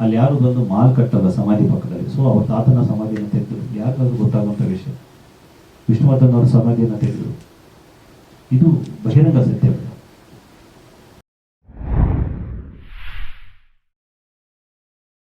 ಅಲ್ಲಿ ಯಾರು ಬಂದು ಮಾಲ್ ಕಟ್ಟಲ್ಲ ಸಮಾಧಿ ಪಕ್ಕದಲ್ಲಿ. ಸೊ ಅವ್ರ ತಾತನ ಸಮಾಧಿಯನ್ನು ತೆಗೆದು ಯಾಕಾದ್ರೂ ಗೊತ್ತಾಗುವಂಥ ವಿಷಯ. ವಿಷ್ಣುವರ್ಧನ್ ಅವರ ಸಮಾಧಿಯನ್ನು ತೆಗೆದರು. ಇದು ಬಹಿರಂಗ ಸತ್ಯ.